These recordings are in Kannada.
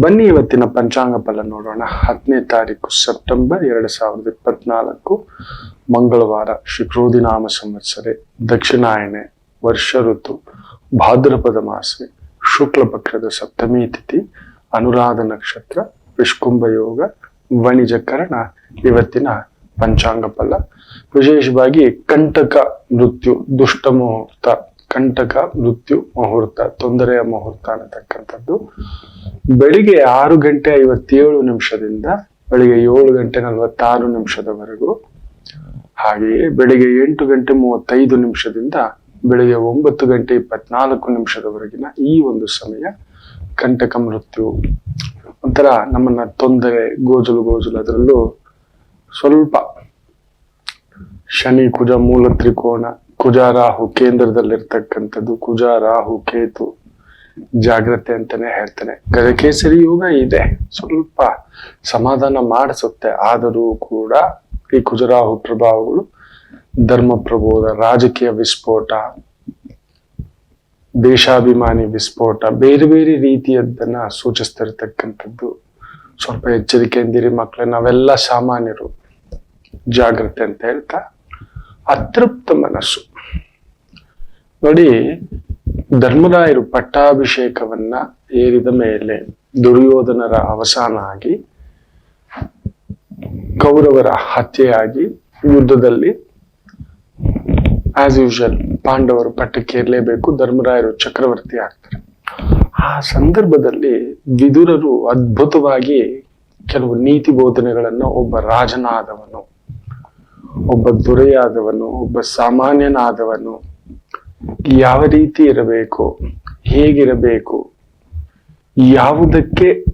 ಬನ್ನಿ ಇವತ್ತಿನ ಪಂಚಾಂಗ ಫಲ ನೋಡೋಣ. ಹತ್ತನೇ ತಾರೀಕು ಸೆಪ್ಟೆಂಬರ್ ಎರಡು ಸಾವಿರದ ಇಪ್ಪತ್ನಾಲ್ಕು. ಮಂಗಳವಾರ ಶುಕ್ರೋದಿನಾಮ ಸಂವತ್ಸರೆ. ದಕ್ಷಿಣಾಯಣೆ ವರ್ಷ ಋತು. ಭಾದ್ರಪದ ಮಾಸೆ ಶುಕ್ಲ ಪಕ್ಷದ ಸಪ್ತಮಿ ತಿಥಿ. ಅನುರಾಧ ನಕ್ಷತ್ರ. ವಿಷ್ಕುಂಭ ಯೋಗ. ವಣಿಜಕರಣ. ಇವತ್ತಿನ ಪಂಚಾಂಗ ಫಲ. ವಿಶೇಷವಾಗಿ ಕಂಟಕ ಮೃತ್ಯು ದುಷ್ಟ ಮುಹೂರ್ತ ಕಂಟಕ, ಮೃತ್ಯು, ಮುಹೂರ್ತ, ತೊಂದರೆಯ ಮುಹೂರ್ತ ಅನ್ನತಕ್ಕಂಥದ್ದು. ಬೆಳಿಗ್ಗೆ ಆರು ಗಂಟೆ ಐವತ್ತೇಳು ನಿಮಿಷದಿಂದ ಬೆಳಿಗ್ಗೆ ಏಳು ಗಂಟೆ ನಲವತ್ತಾರು ನಿಮಿಷದವರೆಗೂ, ಹಾಗೆಯೇ ಬೆಳಿಗ್ಗೆ ಎಂಟು ಗಂಟೆ ಮೂವತ್ತೈದು ನಿಮಿಷದಿಂದ ಬೆಳಿಗ್ಗೆ ಒಂಬತ್ತು ಗಂಟೆ ಇಪ್ಪತ್ನಾಲ್ಕು ನಿಮಿಷದವರೆಗಿನ ಈ ಒಂದು ಸಮಯ ಕಂಟಕ, ಮೃತ್ಯು. ಒಂಥರ ನಮ್ಮನ್ನ ತೊಂದರೆ, ಗೋಜಲು ಗೋಜಲು ಅದರಲ್ಲೂ ಸ್ವಲ್ಪ ಶನಿ, ಕುಜ, ಮೂಲ ತ್ರಿಕೋಣ ಕುಜ ರಾಹು ಕೇಂದ್ರದಲ್ಲಿರ್ತಕ್ಕಂಥದ್ದು ಕುಜ ರಾಹು ಕೇತು. ಜಾಗ್ರತೆ ಅಂತಾನೆ ಹೇಳ್ತಾನೆ. ಗಜಕೇಸರಿ ಯೋಗ ಇದೆ. ಸ್ವಲ್ಪ ಸಮಾಧಾನ ಮಾಡಿಸುತ್ತೆ. ಆದರೂ ಕೂಡ ಈ ಕುಜರಾಹು ಪ್ರಭಾವಗಳು ಧರ್ಮ ಪ್ರಬೋಧ ರಾಜಕೀಯ ವಿಸ್ಫೋಟ, ದೇಶಾಭಿಮಾನಿ ವಿಸ್ಫೋಟ, ಬೇರೆ ಬೇರೆ ರೀತಿಯದ್ದನ್ನ ಸೂಚಿಸ್ತಿರ್ತಕ್ಕಂಥದ್ದು. ಸ್ವಲ್ಪ ಎಚ್ಚರಿಕೆಯಿಂದಿರಿ ಮಕ್ಕಳೇ, ನಾವೆಲ್ಲ ಸಾಮಾನ್ಯರು. ಜಾಗ್ರತೆ ಅಂತ ಹೇಳ್ತಾ ಅತೃಪ್ತ ಮನಸ್ಸು. ನೋಡಿ, ಧರ್ಮರಾಯರು ಪಟ್ಟಾಭಿಷೇಕವನ್ನ ಏರಿದ ಮೇಲೆ ದುರ್ಯೋಧನರ ಅವಸಾನ ಆಗಿ, ಕೌರವರ ಹತ್ಯೆಯಾಗಿ ಯುದ್ಧದಲ್ಲಿ ಆಸ್ ಯೂಶಲ್ ಪಾಂಡವರು ಪಟ್ಟಕ್ಕೆ ಏರ್ಲೇಬೇಕು ಧರ್ಮರಾಯರು ಚಕ್ರವರ್ತಿ ಆಗ್ತಾರೆ. ಆ ಸಂದರ್ಭದಲ್ಲಿ ವಿದುರರು ಅದ್ಭುತವಾಗಿ ಕೆಲವು ನೀತಿ ಬೋಧನೆಗಳನ್ನ ಒಬ್ಬ ರಾಜನಾದವನು, ಒಬ್ಬ ದೊರೆಯಾದವನು, ಒಬ್ಬ ಸಾಮಾನ್ಯನಾದವನು ಯಾವ ರೀತಿ ಇರಬೇಕು? ಹೇಗಿರಬೇಕು? ಯಾವುದಕ್ಕೆ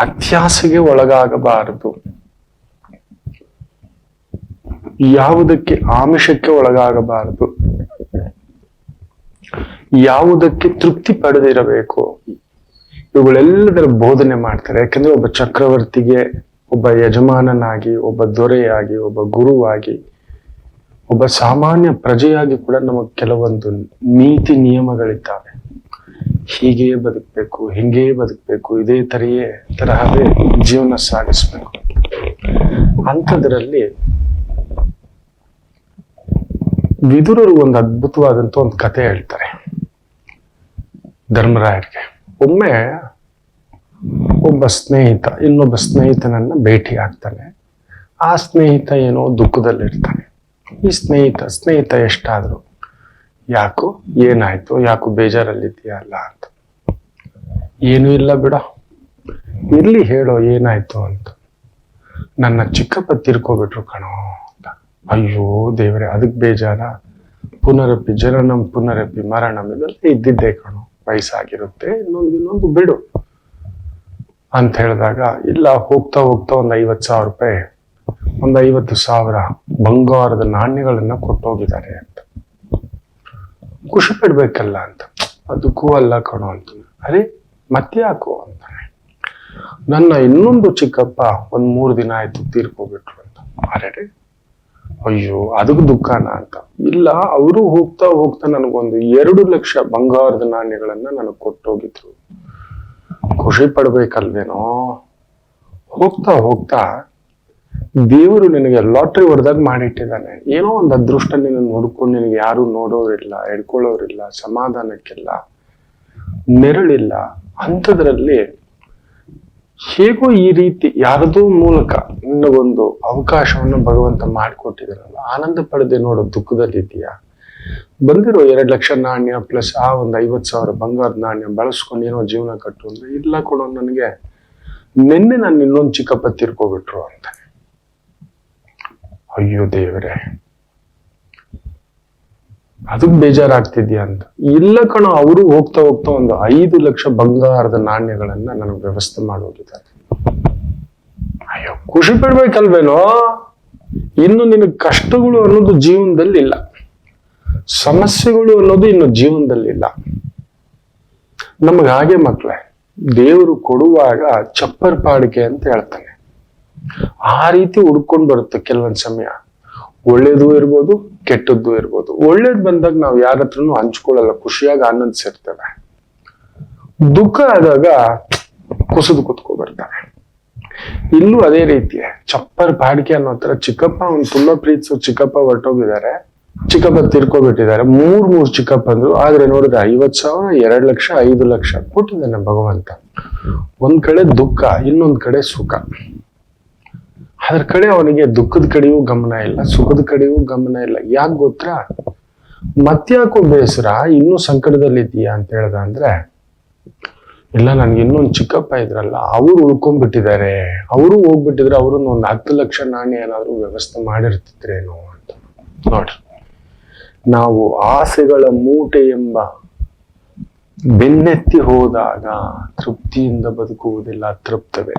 ಅತ್ಯಾಸೆಗೆ ಒಳಗಾಗಬಾರದು? ಯಾವುದಕ್ಕೆ ಆಮಿಷಕ್ಕೆ ಒಳಗಾಗಬಾರದು? ಯಾವುದಕ್ಕೆ ತೃಪ್ತಿ ಪಡೆದಿರಬೇಕು? ಇವುಗಳೆಲ್ಲದರ ಬೋಧನೆ ಮಾಡ್ತಾರೆ. ಯಾಕಂದ್ರೆ ಒಬ್ಬ ಚಕ್ರವರ್ತಿಗೆ, ಒಬ್ಬ ಯಜಮಾನನಾಗಿ, ಒಬ್ಬ ದೊರೆಯಾಗಿ, ಒಬ್ಬ ಗುರುವಾಗಿ ಒಬ್ಬ ಸಾಮಾನ್ಯ ಪ್ರಜೆಯಾಗಿ ಕೂಡ ನಮಗೆ ಕೆಲವೊಂದು ನೀತಿ ನಿಯಮಗಳಿದ್ದಾವೆ. ಹೀಗೆ ಬದುಕಬೇಕು ಹಿಂಗೇ ಬದುಕಬೇಕು, ಇದೇ ತರೆಯೇ ತರಹವೇ ಜೀವನ ಸಾಗಿಸ್ಬೇಕು. ಅಂಥದ್ರಲ್ಲಿ ವಿದುರರು ಒಂದು ಅದ್ಭುತವಾದಂತ ಒಂದು ಕತೆ ಹೇಳ್ತಾರೆ. ಧರ್ಮರಾಯರಿಗೆ, ಒಮ್ಮೆ ಒಬ್ಬ ಸ್ನೇಹಿತ, ಇನ್ನೊಬ್ಬ ಸ್ನೇಹಿತನನ್ನ ಭೇಟಿ ಆಗ್ತಾನೆ ಆ ಸ್ನೇಹಿತ ಏನೋ ದುಃಖದಲ್ಲಿರ್ತಾನೆ. ಈ ಸ್ನೇಹಿತ ಸ್ನೇಹಿತ ಎಷ್ಟಾದ್ರು, ಯಾಕೋ ಏನಾಯ್ತು, ಯಾಕೋ ಬೇಜಾರಲ್ಲಿದ್ದೀಯಾ ಅಲ್ಲ ಅಂತ. ಏನೂ ಇಲ್ಲ ಬಿಡ. ಇರ್ಲಿ ಹೇಳೋ, ಏನಾಯ್ತು ಅಂತ. ನನ್ನ ಚಿಕ್ಕಪ್ಪ ತಿರ್ಕೋಬಿಟ್ರು ಕಣೋ ಅಂತ. ಅಯ್ಯೋ ದೇವರೇ, ಅದಕ್ಕೆ ಬೇಜಾರ? ಪುನರಪಿ ಜನನಂ ಪುನರಪಿ ಮರಣಂ, ಇದೆಲ್ಲ ಇದ್ದಿದ್ದೇ ಕಣೋ. ವಯಸ್ಸಾಗಿರುತ್ತೆ, ಇನ್ನೊಂದು ಇನ್ನೊಂದು ಬಿಡು. ಅಂತ ಹೇಳಿದಾಗ, ಇಲ್ಲ, ಹೋಗ್ತಾ ಹೋಗ್ತಾ ಒಂದು ಐವತ್ತು ಸಾವಿರ ರೂಪಾಯಿ ಒಂದು ಐವತ್ತು ಸಾವಿರ ಬಂಗಾರದ ನಾಣ್ಯಗಳನ್ನ ಕೊಟ್ಟೋಗಿದ್ದಾರೆ ಅಂತ. ಖುಷಿ ಪಡ್ಬೇಕಲ್ಲ ಅಂತ ಅದಕ್ಕೂ ಅಲ್ಲ ಕಣೋ ಅಂತ. ಅರೆ ಮತ್ತ್ಯಾಕೋ ಅಂತಾನೆ ನನ್ನ ಇನ್ನೊಂದು ಚಿಕ್ಕಪ್ಪ ಒಂದ್ ಮೂರು ದಿನ ಆಯ್ತು ತೀರ್ಕೋಬಿಟ್ರು ಅಂತ. ಅರೆ ಅಯ್ಯೋ, ಅದಕ್ಕೆ ದುಃಖನ ಅಂತ. ಇಲ್ಲ, ಅವರು ಹೋಗ್ತಾ ಹೋಗ್ತಾ ನನಗೊಂದು ಎರಡು ಲಕ್ಷ ಬಂಗಾರದ ನಾಣ್ಯಗಳನ್ನ ನನಗೆ ಕೊಟ್ಟೋಗಿದ್ರು. ಖುಷಿ ಪಡ್ಬೇಕಲ್ವೇನೋ ಹೋಗ್ತಾ ಹೋಗ್ತಾ ದೇವರು ನಿನಗೆ ಲಾಟ್ರಿ ಹೊಡೆದಾಗ ಮಾಡಿಟ್ಟಿದ್ದಾನೆ. ಏನೋ ಒಂದು ಅದೃಷ್ಟ ನಿನ್ನ ನೋಡ್ಕೊಂಡು ನಿನಗೆ ಯಾರು ನೋಡೋರಿಲ್ಲ ಎಡ್ಕೊಳ್ಳೋರಿಲ್ಲ ಸಮಾಧಾನಕ್ಕಿಲ್ಲ, ನೆರಳಿಲ್ಲ. ಅಂಥದ್ರಲ್ಲಿ ಹೇಗೋ ಈ ರೀತಿ ಯಾರದೋ ಮೂಲಕ ನಿನಗೊಂದು ಅವಕಾಶವನ್ನು ಭಗವಂತ ಮಾಡಿಕೊಟ್ಟಿದ್ರಲ್ಲ ಆನಂದ ಪಡೆದೆ ನೋಡೋ ದುಃಖದಲ್ಲಿದ್ದೀಯಾ ಬಂದಿರೋ ಎರಡು ಲಕ್ಷ ನಾಣ್ಯ ಪ್ಲಸ್ ಆ ಒಂದು ಐವತ್ತು ಸಾವಿರ ಬಂಗಾರದ ನಾಣ್ಯ ಬಳಸ್ಕೊಂಡು ಏನೋ ಜೀವನ ಕಟ್ಟು ಅಂದ್ರೆ ಇಲ್ಲ ಕೊಡೋ ನನಗೆ ನಿನ್ನೆ ನಾನು ಇನ್ನೊಂದು ಚಿಕ್ಕಪ್ಪ ತಿರ್ಕೋಬಿಟ್ರು ಅಂತ. ಅಯ್ಯೋ ದೇವರೇ. ಅದಕ್ಕೆ ಬೇಜಾರಾಗ್ತಿದ್ಯಾ ಅಂತ. ಇಲ್ಲ ಕಣ, ಅವರು ಹೋಗ್ತಾ ಹೋಗ್ತಾ ಒಂದು ಐದು ಲಕ್ಷ ಬಂಗಾರದ ನಾಣ್ಯಗಳನ್ನ ನನಗೆ ವ್ಯವಸ್ಥೆ ಮಾಡೋಗಿದ್ದಾರೆ. ಅಯ್ಯೋ, ಖುಷಿ ಪಡ್ಬೇಕಲ್ವೇನೋ? ಇನ್ನು ನಿನಗೆ ಕಷ್ಟಗಳು ಅನ್ನೋದು ಜೀವನದಲ್ಲಿ ಇಲ್ಲ. ಸಮಸ್ಯೆಗಳು ಅನ್ನೋದು ಇನ್ನು ಜೀವನದಲ್ಲಿ ಇಲ್ಲ. ನಮಗೆ ಹಾಗೆ ಮಕ್ಕಳೇ ದೇವರು ಕೊಡುವಾಗ ಚಪ್ಪರ್ ಪಾಡಿಕೆ ಅಂತ ಹೇಳ್ತಾನೆ. ಆ ರೀತಿ ಹುಡ್ಕೊಂಡು ಬರುತ್ತೆ ಕೆಲವೊಂದ್ ಸಮಯ. ಒಳ್ಳೇದು ಇರ್ಬೋದು, ಕೆಟ್ಟದ್ದು ಇರ್ಬೋದು. ಒಳ್ಳೇದ್ ಬಂದಾಗ ನಾವು ಯಾರ ಹತ್ರನು ಹಂಚ್ಕೊಳ್ಳಲ್ಲ, ಖುಷಿಯಾಗಿ ಆನಂದಿಸಿರ್ತೇವೆ ದುಃಖ ಆದಾಗ ಕುಸಿದು ಕುತ್ಕೊ ಬರ್ತಾರೆ ಇಲ್ಲೂ ಅದೇ ರೀತಿ, ಚಪ್ಪರ್ ಬಾಡಿಕೆ ಅನ್ನೋ ತರ ಚಿಕ್ಕಪ್ಪ ಅವ್ನು ತುಂಬಾ ಪ್ರೀತಿಸೋ, ಚಿಕ್ಕಪ್ಪ ಹೊರಟೋಗಿದ್ದಾರೆ. ಚಿಕ್ಕಪ್ಪ ತಿರ್ಕೋಬಿಟ್ಟಿದ್ದಾರೆ. ಮೂರ್ ಮೂರ್ ಚಿಕ್ಕಪ್ಪ ಅಂದ್ರು, ಆದ್ರೆ ನೋಡಿದ್ರೆ ಐವತ್ ಸಾವಿರ, ಎರಡ್ ಲಕ್ಷ, ಐದು ಲಕ್ಷ ಕೊಟ್ಟಿದ್ದಾನೆ ಭಗವಂತ. ಒಂದ್ ಕಡೆ ದುಃಖ, ಇನ್ನೊಂದ್ ಕಡೆ ಸುಖ. ಅದ್ರ ಕಡೆ ಅವನಿಗೆ ದುಃಖದ ಕಡೆಯೂ ಗಮನ ಇಲ್ಲ, ಸುಖದ ಕಡೆಯೂ ಗಮನ ಇಲ್ಲ. ಯಾಕೆ ಗೊತ್ತಾ? ಮತ್ಯಾಕೋ ಬೇಸರ ಇನ್ನೂ ಸಂಕಟದಲ್ಲಿದ್ದೀಯಾ ಅಂತ ಹೇಳ್ದ ಅಂದ್ರೆ, ಇಲ್ಲ, ನನ್ಗೆ ಇನ್ನೊಂದು ಚಿಕ್ಕಪ್ಪ ಇದ್ರಲ್ಲ, ಅವರು ಉಳ್ಕೊಂಡ್ಬಿಟ್ಟಿದ್ದಾರೆ. ಅವರು ಹೋಗ್ಬಿಟ್ಟಿದ್ರೆ ಅವ್ರನ್ನ ಒಂದು ಹತ್ತು ಲಕ್ಷ ನಾಣ್ಯ ಏನಾದ್ರು ವ್ಯವಸ್ಥೆ ಮಾಡಿರ್ತಿದ್ರೇನೋ ಅಂತ. ನೋಡ್ರಿ, ನಾವು ಆಸೆಗಳ ಮೂಟೆ ಎಂಬ ಬೆನ್ನೆತ್ತಿ ಹೋದಾಗ ತೃಪ್ತಿಯಿಂದ ಬದುಕುವುದಿಲ್ಲ, ತೃಪ್ತವೇ.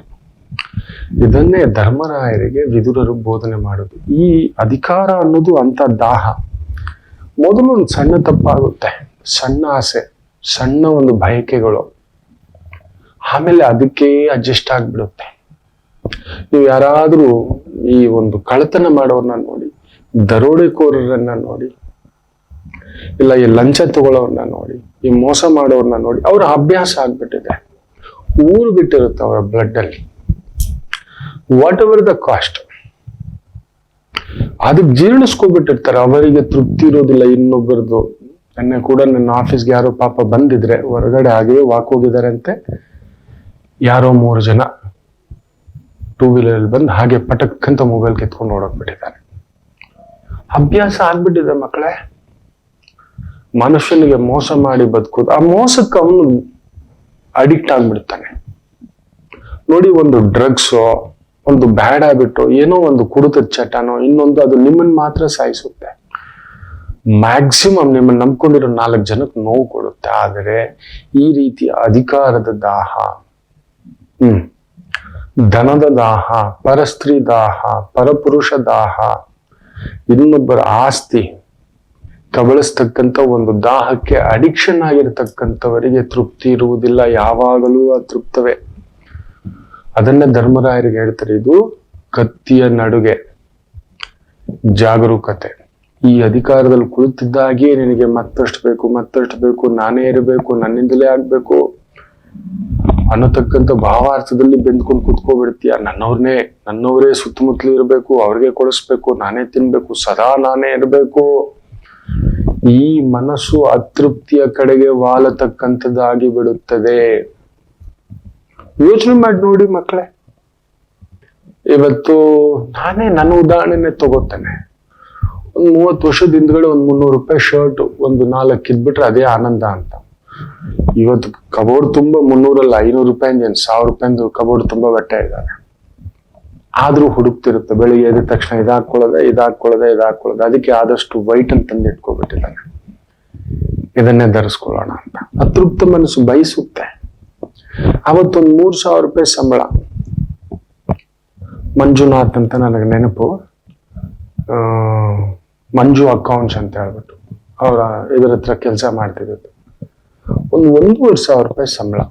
ಇದನ್ನೇ ಧರ್ಮರಾಯರಿಗೆ ವಿದುರರು ಬೋಧನೆ ಮಾಡೋದು. ಈ ಅಧಿಕಾರ ಅನ್ನೋದು ಅಂತ ದಾಹ. ಮೊದಲು ಒಂದು ಸಣ್ಣ ತಪ್ಪಾಗುತ್ತೆ. ಸಣ್ಣ ಆಸೆ, ಸಣ್ಣ ಒಂದು ಬಯಕೆಗಳು. ಆಮೇಲೆ ಅದಕ್ಕೆ ಅಡ್ಜಸ್ಟ್ ಆಗ್ಬಿಡುತ್ತೆ. ನೀವು ಯಾರಾದ್ರೂ ಈ ಒಂದು ಕಳ್ಳತನ ಮಾಡೋರ್ನ ನೋಡಿ, ದರೋಡೆಕೋರರನ್ನ ನೋಡಿ, ಇಲ್ಲ ಈ ಲಂಚ ತಗೊಳ್ಳೋರ್ನ ನೋಡಿ, ಈ ಮೋಸ ಮಾಡೋರ್ನ ನೋಡಿ, ಅವ್ರ ಅಭ್ಯಾಸ ಆಗ್ಬಿಟ್ಟಿದೆ. ಊರು ಬಿಟ್ಟಿರುತ್ತೆ ಅವರ ಬ್ಲಡ್ ಅಲ್ಲಿ. ವಾಟ್ ಎವರ್ ದ ಕಾಸ್ಟ್ ಅದಕ್ಕೆ ಜೀರ್ಣಿಸ್ಕೊಬಿಟ್ಟಿರ್ತಾರೆ. ಅವರಿಗೆ ತೃಪ್ತಿ ಇರೋದಿಲ್ಲ ಇನ್ನೊಬ್ಬರದು. ನನ್ನ ಕೂಡ ನನ್ನ ಆಫೀಸ್ಗೆ ಯಾರೋ ಪಾಪ ಬಂದಿದ್ರೆ, ಹೊರಗಡೆ ಹಾಗೆಯೇ ವಾಕ್ ಹೋಗಿದ್ದಾರೆ ಅಂತೆ. ಯಾರೋ ಮೂರು ಜನ ಟೂ ವೀಲರ್ ಬಂದು ಹಾಗೆ ಪಟಕ್ ಅಂತ ಮೊಬೈಲ್ ಕಿತ್ಕೊಂಡು ಓಡೋಗ್ಬಿಟ್ಟಿದ್ದಾರೆ. ಅಭ್ಯಾಸ ಆಗ್ಬಿಟ್ಟಿದೆ ಮಕ್ಕಳೇ. ಮನುಷ್ಯನಿಗೆ ಮೋಸ ಮಾಡಿ ಬದುಕೋದು. ಆ ಮೋಸಕ್ಕೆ ಅವನು ಅಡಿಕ್ಟ್ ಆಗ್ಬಿಡ್ತಾನೆ. ನೋಡಿ ಒಂದು ಡ್ರಗ್ಸೋ ಒಂದು ಬ್ಯಾಡ್ ಹ್ಯಾಬಿಟ್ಟು ಏನೋ ಒಂದು ಕುಡಿತದ ಚಟನೋ, ಇನ್ನೊಂದು ಅದು ನಿಮ್ಮನ್ನು ಮಾತ್ರ ಸಾಯಿಸುತ್ತೆ. ಮ್ಯಾಕ್ಸಿಮಮ್ ನಿಮ್ಮನ್ನು ನಂಬ್ಕೊಂಡಿರೋ ನಾಲ್ಕು ಜನಕ್ಕೆ ನೋವು ಕೊಡುತ್ತೆ. ಆದರೆ ಈ ರೀತಿ ಅಧಿಕಾರದ ದಾಹ, ಹ್ಮ್, ಧನದ ದಾಹ, ಪರಸ್ತ್ರೀ ದಾಹ, ಪರಪುರುಷ ದಾಹ, ಇನ್ನೊಬ್ಬರ ಆಸ್ತಿ, ಕಬಳಿಸ್ತಕ್ಕಂಥ ಒಂದು ದಾಹಕ್ಕೆ ಅಡಿಕ್ಷನ್ ಆಗಿರ್ತಕ್ಕಂಥವರಿಗೆ ತೃಪ್ತಿ ಇರುವುದಿಲ್ಲ. ಯಾವಾಗಲೂ ಅತೃಪ್ತವೇ. ಅದನ್ನೇ ಧರ್ಮರಾಯರಿಗೆ ಹೇಳ್ತಾರೆ ಇದು ಕತ್ತಿಯ ನಡುಗೆ. ಜಾಗರೂಕತೆ. ಈ ಅಧಿಕಾರದಲ್ಲಿ ಕುಳಿತಿದ್ದಾಗೆ ನಿನಗೆ ಮತ್ತಷ್ಟು ಬೇಕು ಮತ್ತಷ್ಟು ಬೇಕು, ನಾನೇ ಇರಬೇಕು, ನನ್ನಿಂದಲೇ ಆಗ್ಬೇಕು. ಅನ್ನತಕ್ಕಂಥ ಭಾವಾರ್ಥದಲ್ಲಿ ಬೆಂದ್ಕೊಂಡು ಕುತ್ಕೋಬಿಡ್ತೀಯ? ನನ್ನವ್ರನ್ನೇ, ನನ್ನವರೇ ಸುತ್ತಮುತ್ತಲು ಇರಬೇಕು, ಅವ್ರಿಗೆ ಕೊಡಿಸ್ಬೇಕು, ನಾನೇ ತಿನ್ಬೇಕು, ಸದಾ ನಾನೇ ಇರಬೇಕು. ಈ ಮನಸ್ಸು ಅತೃಪ್ತಿಯ ಕಡೆಗೆ ವಾಲತಕ್ಕಂಥದ್ದಾಗಿ ಬಿಡುತ್ತದೆ. ಯೋಚನೆ ಮಾಡಿ ನೋಡಿ ಮಕ್ಕಳೇ. ಇವತ್ತು ನಾನೇ ನನ್ನ ಉದಾಹರಣೆನೆ ತಗೋತೇನೆ. ಒಂದ್ ಮೂವತ್ತು ವರ್ಷದ ಹಿಂದ್ಗಡೆ ಒಂದ್ ಮುನ್ನೂರು ರೂಪಾಯಿ ಶರ್ಟ್ ಒಂದು ನಾಲ್ಕು ಇದ್ಬಿಟ್ರೆ ಅದೇ ಆನಂದ ಅಂತ. ಇವತ್ತು ಕಬೋರ್ಡ್ ತುಂಬಾ ಮುನ್ನೂರಲ್ಲ, ಐನೂರು ರೂಪಾಯಿಂದ ಏನ್ ಸಾವಿರ ರೂಪಾಯಿಂದ ಕಬೋರ್ಡ್ ತುಂಬಾ ಬಟ್ಟೆ ಇದ್ದಾರೆ. ಆದ್ರೂ ಹುಡುಕ್ತಿರುತ್ತೆ, ಬೆಳಿಗ್ಗೆ ಎದ್ದ ತಕ್ಷಣ ಇದಾಕೊಳ್ಳೋದೆ ಇದಾಕೊಳ್ಳೋದೆ ಇದಾಕೊಳ್ಳೋದೆ ಅದಕ್ಕೆ ಆದಷ್ಟು ವೈಟ್ ಅಂತ ತಂದು ಇಟ್ಕೊಬಿಟ್ಟಿದ್ದಾನೆ. ಇದನ್ನೇ ಧರಿಸ್ಕೊಳ್ಳೋಣ ಅಂತ. ಅತೃಪ್ತ ಮನಸ್ಸು ಬಯಸುತ್ತೆ. ಅವತ್ತೊಂದು ಮೂರ್ ಸಾವಿರ ರೂಪಾಯಿ ಸಂಬಳ. ಮಂಜುನಾಥ್ ಅಂತ ನನಗೆ ನೆನಪು. ಮಂಜು ಅಕೌಂಟ್ಸ್ ಅಂತ ಹೇಳ್ಬಿಟ್ಟು ಅವರ ಇದ್ರ ಹತ್ರ ಕೆಲಸ ಮಾಡ್ತಿದ್ದು ಒಂದು ಒಂದೂವರೆ ಸಾವಿರ ರೂಪಾಯಿ ಸಂಬಳ.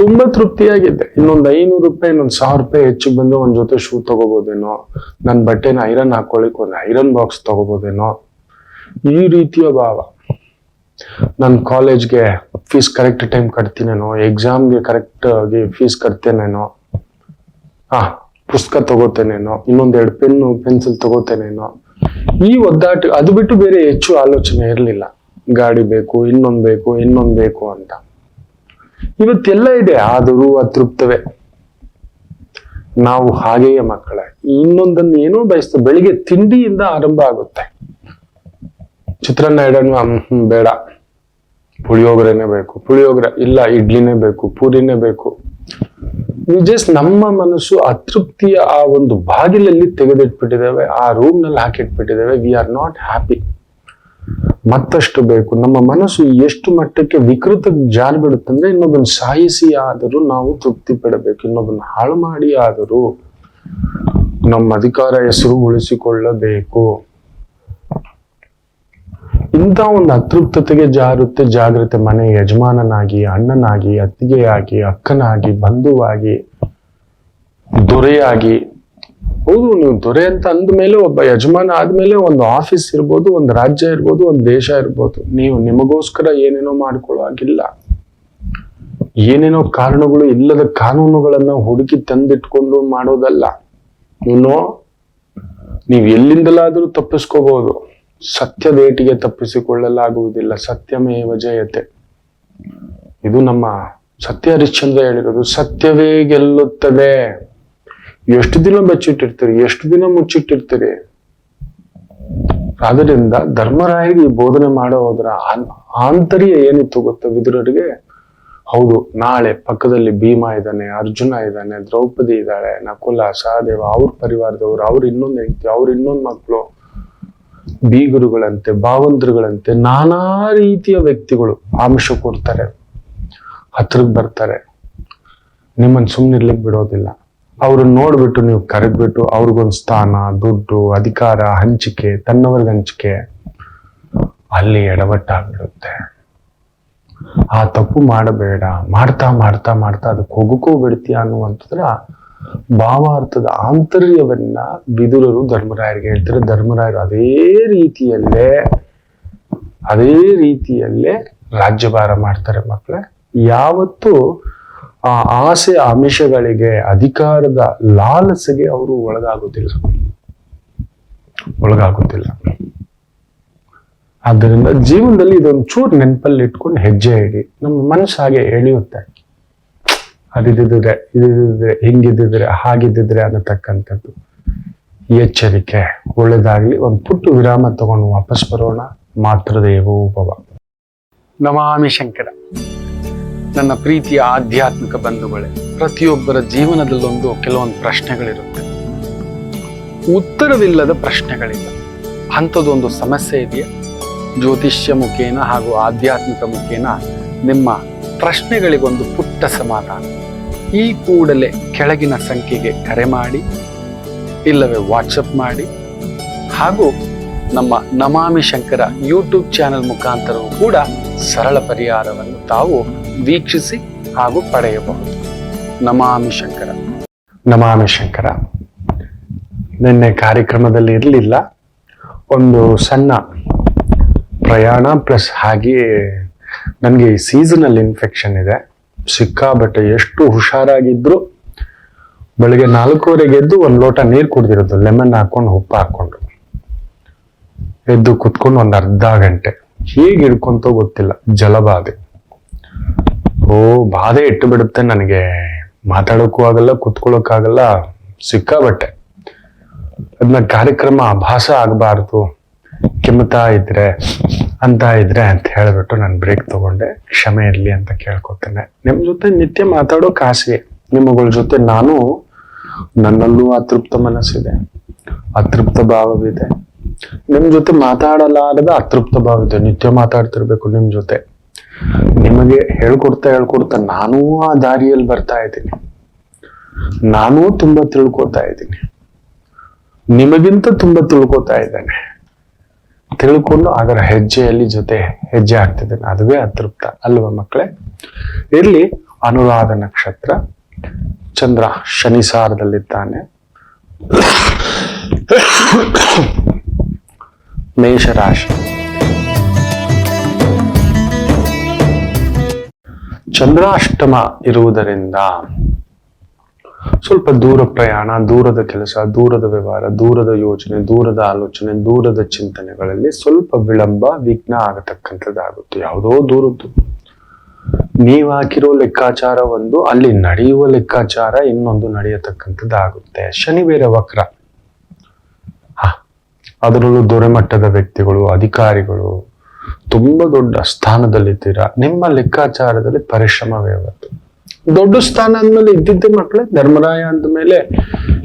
ತುಂಬಾ ತೃಪ್ತಿಯಾಗಿದ್ದೆ. ಇನ್ನೊಂದು ಐನೂರು ರೂಪಾಯಿ, ಇನ್ನೊಂದು ಸಾವಿರ ರೂಪಾಯಿ ಹೆಚ್ಚು ಬಂದು ಒಂದ್ ಜೊತೆ ಶೂ ತಗೋಬೋದೇನೋ ನನ್ನ ಬಟ್ಟೆನ ಐರನ್ ಹಾಕೊಳ್ಳಿಕ್ ಒಂದು ಐರನ್ ಬಾಕ್ಸ್ ತಗೋಬೋದೇನೋ. ಈ ರೀತಿಯ ಭಾವ. ನನ್ನ ಕಾಲೇಜ್ಗೆ ಫೀಸ್ ಕರೆಕ್ಟ್ ಟೈಮ್ ಕಟ್ತೀನೇನೋ ಎಕ್ಸಾಮ್ಗೆ ಕರೆಕ್ಟ್ ಆಗಿ ಫೀಸ್ ಕಟ್ತೇನೇನೋ ಹಾ ಪುಸ್ತಕ ತಗೋತೇನೇನೋ ಇನ್ನೊಂದೆರಡು ಪೆನ್ನು ಪೆನ್ಸಿಲ್ ತಗೋತೇನೇನೋ, ಈ ಒದ್ದಾಟ, ಅದು ಬಿಟ್ಟು ಬೇರೆ ಹೆಚ್ಚು ಆಲೋಚನೆ ಇರಲಿಲ್ಲ. ಗಾಡಿ ಬೇಕು, ಇನ್ನೊಂದ್ ಬೇಕು ಇನ್ನೊಂದ್ ಬೇಕು ಅಂತ. ಇವತ್ತೆಲ್ಲ ಇದೆ, ಆದರೂ ಅತೃಪ್ತವೇ. ನಾವು ಹಾಗೆಯೇ ಮಕ್ಕಳ, ಇನ್ನೊಂದನ್ನು ಏನೋ ಬಯಸ್ತ, ಬೆಳಿಗ್ಗೆ ತಿಂಡಿಯಿಂದ ಆರಂಭ ಆಗುತ್ತೆ. ಚಿತ್ರಾನ್ನ ಇಡೋಣ ಬೇಡ. ಪುಳಿಯೋಗರೆನೇ ಬೇಕು. ಪುಳಿಯೋಗರೆ, ಇಲ್ಲ, ಇಡ್ಲಿನೇ ಬೇಕು, ಪೂರಿನೇ ಬೇಕು. ಜಸ್ಟ್ ನಮ್ಮ ಮನಸ್ಸು ಅತೃಪ್ತಿಯ ಆ ಒಂದು ಬಾಗಿಲಲ್ಲಿ ತೆಗೆದಿಟ್ಬಿಟ್ಟಿದ್ದೇವೆ, ಆ ರೂಮ್ನಲ್ಲಿ ಹಾಕಿಟ್ಬಿಟ್ಟಿದ್ದೇವೆ ವಿ ಆರ್ ನಾಟ್ ಹ್ಯಾಪಿ ಮತ್ತಷ್ಟು ಬೇಕು. ನಮ್ಮ ಮನಸ್ಸು ಎಷ್ಟು ಮಟ್ಟಕ್ಕೆ ವಿಕೃತ ಜಾರಿ ಬಿಡುತ್ತಂದ್ರೆ ಇನ್ನೊಬ್ಬನ ಸಾಯಿಸಿ ಆದರೂ ನಾವು ತೃಪ್ತಿ ಪಡಬೇಕು. ಇನ್ನೊಬ್ಬನ ಹಾಳು ಮಾಡಿ ಆದರೂ ನಮ್ಮ ಅಧಿಕಾರ ಹೆಸರು ಉಳಿಸಿಕೊಳ್ಳಬೇಕು ಇಂಥ ಒಂದು ಅತೃಪ್ತತೆಗೆ ಜಾರುತ್ತೆ, ಜಾಗ್ರತೆ ಮನೆ ಯಜಮಾನನಾಗಿ, ಅಣ್ಣನಾಗಿ, ಅತ್ತಿಗೆಯಾಗಿ, ಅಕ್ಕನಾಗಿ, ಬಂಧುವಾಗಿ, ದೊರೆಯಾಗಿ. ಹೌದು, ನೀವು ದೊರೆ ಅಂತ ಅಂದಮೇಲೆ ಒಬ್ಬ ಯಜಮಾನ ಆದ್ಮೇಲೆ ಒಂದು ಆಫೀಸ್ ಇರ್ಬೋದು, ಒಂದು ರಾಜ್ಯ ಇರ್ಬೋದು, ಒಂದು ದೇಶ ಇರ್ಬೋದು. ನೀವು ನಿಮಗೋಸ್ಕರ ಏನೇನೋ ಮಾಡ್ಕೊಳ್ಳೋ ಹಾಗಿಲ್ಲ. ಏನೇನೋ ಕಾರಣಗಳು ಇಲ್ಲದ ಕಾನೂನುಗಳನ್ನ ಹುಡುಕಿ ತಂದಿಟ್ಕೊಂಡು ಮಾಡೋದಲ್ಲ. ಇನ್ನು ನೀವು ಎಲ್ಲಿಂದಲಾದರೂ ತಪ್ಪಿಸ್ಕೋಬಹುದು. ಸತ್ಯದೇಟಿಗೆ ತಪ್ಪಿಸಿಕೊಳ್ಳಲಾಗುವುದಿಲ್ಲ. ಸತ್ಯಮೇವ ಜಯತೆ. ಇದು ನಮ್ಮ ಸತ್ಯ ಹರಿಶ್ಚಂದ್ರ ಹೇಳಿರೋದು. ಸತ್ಯವೇ ಗೆಲ್ಲುತ್ತದೆ. ಎಷ್ಟು ದಿನ ಬೆಚ್ಚಿಟ್ಟಿರ್ತೀರಿ? ಎಷ್ಟು ದಿನ ಮುಚ್ಚಿಟ್ಟಿರ್ತೀರಿ? ಆದ್ದರಿಂದ ಧರ್ಮರಾಯರಿಗೆ ಬೋಧನೆ ಮಾಡೋ ಹೋದ್ರ ಆಂತರ್ಯ ಏನಿತ್ತು ಗೊತ್ತಾ ವಿದುರರಿಗೆ? ಹೌದು, ನಾಳೆ ಪಕ್ಕದಲ್ಲಿ ಭೀಮ ಇದ್ದಾನೆ, ಅರ್ಜುನ ಇದ್ದಾನೆ, ದ್ರೌಪದಿ ಇದ್ದಾಳೆ, ನಕುಲ, ಸಹದೇವ, ಅವ್ರ ಪರಿವಾರದವ್ರು, ಅವ್ರ ಇನ್ನೊಂದು ಹೆಂಡತಿ, ಅವ್ರ ಇನ್ನೊಂದು ಮಕ್ಕಳು ಬೀಗುರುಗಳಂತೆ, ಭಾವಂದ್ರುಗಳಂತೆ ನಾನಾ ರೀತಿಯ ವ್ಯಕ್ತಿಗಳು ಆಮಿಷ ಕೊಡ್ತಾರೆ ಹತ್ರಕ್ಕೆ ಬರ್ತಾರೆ. ನಿಮ್ಮನ್ನು ಸುಮ್ಮನಿರ್ಲಿಕ್ಕೆ ಬಿಡೋದಿಲ್ಲ. ಅವ್ರನ್ನ ನೋಡ್ಬಿಟ್ಟು ನೀವು ಕರೆದ್ಬಿಟ್ಟು ಅವ್ರಿಗೊಂದು ಸ್ಥಾನ, ದುಡ್ಡು, ಅಧಿಕಾರ, ಹಂಚಿಕೆ, ತನ್ನವ್ರಿಗೆ ಹಂಚಿಕೆ, ಅಲ್ಲಿ ಎಡವಟ್ಟಾಗ್ಬಿಡುತ್ತೆ. ಆ ತಪ್ಪು ಮಾಡಬೇಡ. ಮಾಡ್ತಾ ಮಾಡ್ತಾ ಮಾಡ್ತಾ ಅದಕ್ಕೆ ಹೋಗಕ್ಕೂ ಬಿಡ್ತೀಯ ಅನ್ನುವಂಥದ್ರ ಭಾವಾರ್ಥದ ಆಂತರ್ಯವನ್ನ ಬಿದುರರು ಧರ್ಮರಾಯರಿಗೆ ಹೇಳ್ತಾರೆ. ಧರ್ಮರಾಯರು ಅದೇ ರೀತಿಯಲ್ಲೇ ಅದೇ ರೀತಿಯಲ್ಲೇ ರಾಜ್ಯಭಾರ ಮಾಡ್ತಾರೆ ಮಕ್ಕಳೇ. ಯಾವತ್ತು ಆ ಆಸೆ ಆಮಿಷಗಳಿಗೆ, ಅಧಿಕಾರದ ಲಾಲಸೆಗೆ ಅವರು ಒಳಗಾಗುತ್ತಿಲ್ಲ. ಒಳಗಾಗುತ್ತಿಲ್ಲ. ಆದ್ದರಿಂದ ಜೀವನದಲ್ಲಿ ಇದೊಂದು ಚೂರು ನೆನಪಲ್ಲಿ ಇಟ್ಕೊಂಡು ಹೆಜ್ಜೆ ಇಡಿ. ನಮ್ಮ ಮನಸ್ಸಾಗೆ ಎಳೆಯುತ್ತೆ. ಅದಿದ್ದಿದ್ರೆ ಇದಿದ್ದಿದ್ರೆ ಹಿಂಗಿದ್ದಿದ್ರೆ ಹಾಗಿದ್ದಿದ್ರೆ ಅನ್ನತಕ್ಕಂಥದ್ದು. ಎಚ್ಚರಿಕೆ ಒಳ್ಳೇದಾಗ್ಲಿ, ಒಂದು ಪುಟ್ಟು ವಿರಾಮ ತಗೊಂಡು ವಾಪಸ್ ಬರೋಣ. ಮಾತೃದೇವೋ ಭವ. ನಮಾಮಿ ಶಂಕರ. ನನ್ನ ಪ್ರೀತಿಯ ಆಧ್ಯಾತ್ಮಿಕ ಬಂಧುಗಳೇ, ಪ್ರತಿಯೊಬ್ಬರ ಜೀವನದಲ್ಲೊಂದು ಕೆಲವೊಂದು ಪ್ರಶ್ನೆಗಳಿರುತ್ತೆ. ಉತ್ತರವಿಲ್ಲದ ಪ್ರಶ್ನೆಗಳಿಲ್ಲ. ಅಂಥದ್ದೊಂದು ಸಮಸ್ಯೆ ಇದೆಯಾ? ಜ್ಯೋತಿಷ್ಯ ಮುಖೇನ ಹಾಗೂ ಆಧ್ಯಾತ್ಮಿಕ ಮುಖೇನ ನಿಮ್ಮ ಪ್ರಶ್ನೆಗಳಿಗೊಂದು ಪುಟ್ಟ ಸಮಾಧಾನ. ಈ ಕೂಡಲೇ ಕೆಳಗಿನ ಸಂಖ್ಯೆಗೆ ಕರೆ ಮಾಡಿ, ಇಲ್ಲವೇ ವಾಟ್ಸಪ್ ಮಾಡಿ, ಹಾಗೂ ನಮ್ಮ ನಮಾಮಿ ಶಂಕರ ಯೂಟ್ಯೂಬ್ ಚಾನೆಲ್ ಮುಖಾಂತರವೂ ಕೂಡ ಸರಳ ಪರಿಹಾರವನ್ನು ತಾವು ವೀಕ್ಷಿಸಿ ಹಾಗೂ ಪಡೆಯಬಹುದು. ನಮಾಮಿ ಶಂಕರ. ನಮಾಮಿ ಶಂಕರ, ನಿನ್ನೆ ಕಾರ್ಯಕ್ರಮದಲ್ಲಿ ಇರಲಿಲ್ಲ. ಒಂದು ಸಣ್ಣ ಪ್ರಯಾಣ ಪ್ಲಸ್ ಹಾಗೆಯೇ ನನಗೆ ಸೀಸನಲ್ ಇನ್ಫೆಕ್ಷನ್ ಇದೆ. ಸಿಕ್ಕಾಬಟ್ಟೆ ಎಷ್ಟು ಹುಷಾರಾಗಿದ್ರು ಬೆಳಿಗ್ಗೆ ನಾಲ್ಕೂವರೆಗೆ ಎದ್ದು ಒಂದು ಲೋಟ ನೀರು ಕುಡ್ದಿರೋದು ಲೆಮನ್ ಹಾಕೊಂಡು ಉಪ್ಪು ಹಾಕೊಂಡು ಎದ್ದು ಕುತ್ಕೊಂಡು ಒಂದು ಅರ್ಧ ಗಂಟೆ. ಹೀಗೆ ಹಿಡ್ಕೊಂತ ಗೊತ್ತಿಲ್ಲ, ಜಲಬಾಧೆ. ಓ, ಬಾಧೆ ಇಟ್ಟು ಬಿಡುತ್ತೆ ನನಗೆ. ಮಾತಾಡೋಕ್ಕೂ ಆಗಲ್ಲ ಕುತ್ಕೊಳ್ಳೋಕ್ಕಾಗಲ್ಲ ಸಿಕ್ಕಾಬಟ್ಟೆ ಅದನ್ನ ಕಾರ್ಯಕ್ರಮ ಅಭಾಸ ಆಗಬಾರ್ದು. ಕೆಮ್ತಾ ಇದ್ರೆ ಅಂತ ಇದ್ರೆ ಅಂತ ಹೇಳ್ಬಿಟ್ಟು ನಾನು ಬ್ರೇಕ್ ತಗೊಂಡೆ. ಕ್ಷಮೆ ಇರಲಿ ಅಂತ ಕೇಳ್ಕೊತೇನೆ. ನಿಮ್ ಜೊತೆ ನಿತ್ಯ ಮಾತಾಡೋ ಕಾಸಿಗೆ ನಿಮ್ಮಗಳ ಜೊತೆ ನಾನು, ನನ್ನಲ್ಲೂ ಅತೃಪ್ತ ಮನಸ್ಸಿದೆ. ಅತೃಪ್ತ ಭಾವವಿದೆ. ನಿಮ್ ಜೊತೆ ಮಾತಾಡಲಾರದ ಅತೃಪ್ತ ಭಾವ ಇದೆ ನಿತ್ಯ ಮಾತಾಡ್ತಿರ್ಬೇಕು ನಿಮ್ ಜೊತೆ. ನಿಮಗೆ ಹೇಳ್ಕೊಡ್ತಾ ಹೇಳ್ಕೊಡ್ತಾ ನಾನೂ ಆ ದಾರಿಯಲ್ಲಿ ಬರ್ತಾ ಇದ್ದೀನಿ. ನಾನೂ ತುಂಬಾ ತಿಳ್ಕೊತಾ ಇದ್ದೀನಿ. ನಿಮಗಿಂತ ತುಂಬಾ ತಿಳ್ಕೊತಾ ಇದ್ದೇನೆ. ತಿಳ್ಕೊಂಡು ಅದರ ಹೆಜ್ಜೆಯಲ್ಲಿ ಜೊತೆ ಹೆಜ್ಜೆ ಆಗ್ತದೆ ಅದುವೇ ಅತೃಪ್ತ. ಅಲ್ವಾ ಮಕ್ಕಳೇ? ಇಲ್ಲಿ ಅನುರಾಧ ನಕ್ಷತ್ರ. ಚಂದ್ರ ಶನಿಸಾರದಲ್ಲಿದ್ದಾನೆ. ಮೇಷರಾಶಿ. ಚಂದ್ರಾಷ್ಟಮ ಇರುವುದರಿಂದ ಸ್ವಲ್ಪ ದೂರ ಪ್ರಯಾಣ, ದೂರದ ಕೆಲಸ, ದೂರದ ವ್ಯವಹಾರ, ದೂರದ ಯೋಚನೆ, ದೂರದ ಆಲೋಚನೆ, ದೂರದ ಚಿಂತನೆಗಳಲ್ಲಿ ಸ್ವಲ್ಪ ವಿಳಂಬ, ವಿಘ್ನ ಆಗತಕ್ಕಂಥದ್ದಾಗುತ್ತೆ. ಯಾವುದೋ ದೂರದ್ದು. ನೀವು ಹಾಕಿರೋ ಲೆಕ್ಕಾಚಾರ ಒಂದು, ಅಲ್ಲಿ ನಡೆಯುವ ಲೆಕ್ಕಾಚಾರ ಇನ್ನೊಂದು ನಡೆಯತಕ್ಕಂಥದ್ದಾಗುತ್ತೆ. ಶನಿ ಬೇರೆ ವಕ್ರ. ಅದರಲ್ಲೂ ದೊರೆಮಟ್ಟದ ವ್ಯಕ್ತಿಗಳು, ಅಧಿಕಾರಿಗಳು, ತುಂಬಾ ದೊಡ್ಡ ಸ್ಥಾನದಲ್ಲಿದ್ದೀರಾ. ನಿಮ್ಮ ಲೆಕ್ಕಾಚಾರದಲ್ಲಿ ಪರಿಶ್ರಮವೇ ಹೊತ್ತು ದೊಡ್ಡ ಸ್ಥಾನ ಅಂದ್ಮೇಲೆ ಇದ್ದಿದ್ದೆ ಮಕ್ಕಳೇ, ಧರ್ಮರಾಯ ಅಂದ್ಮೇಲೆ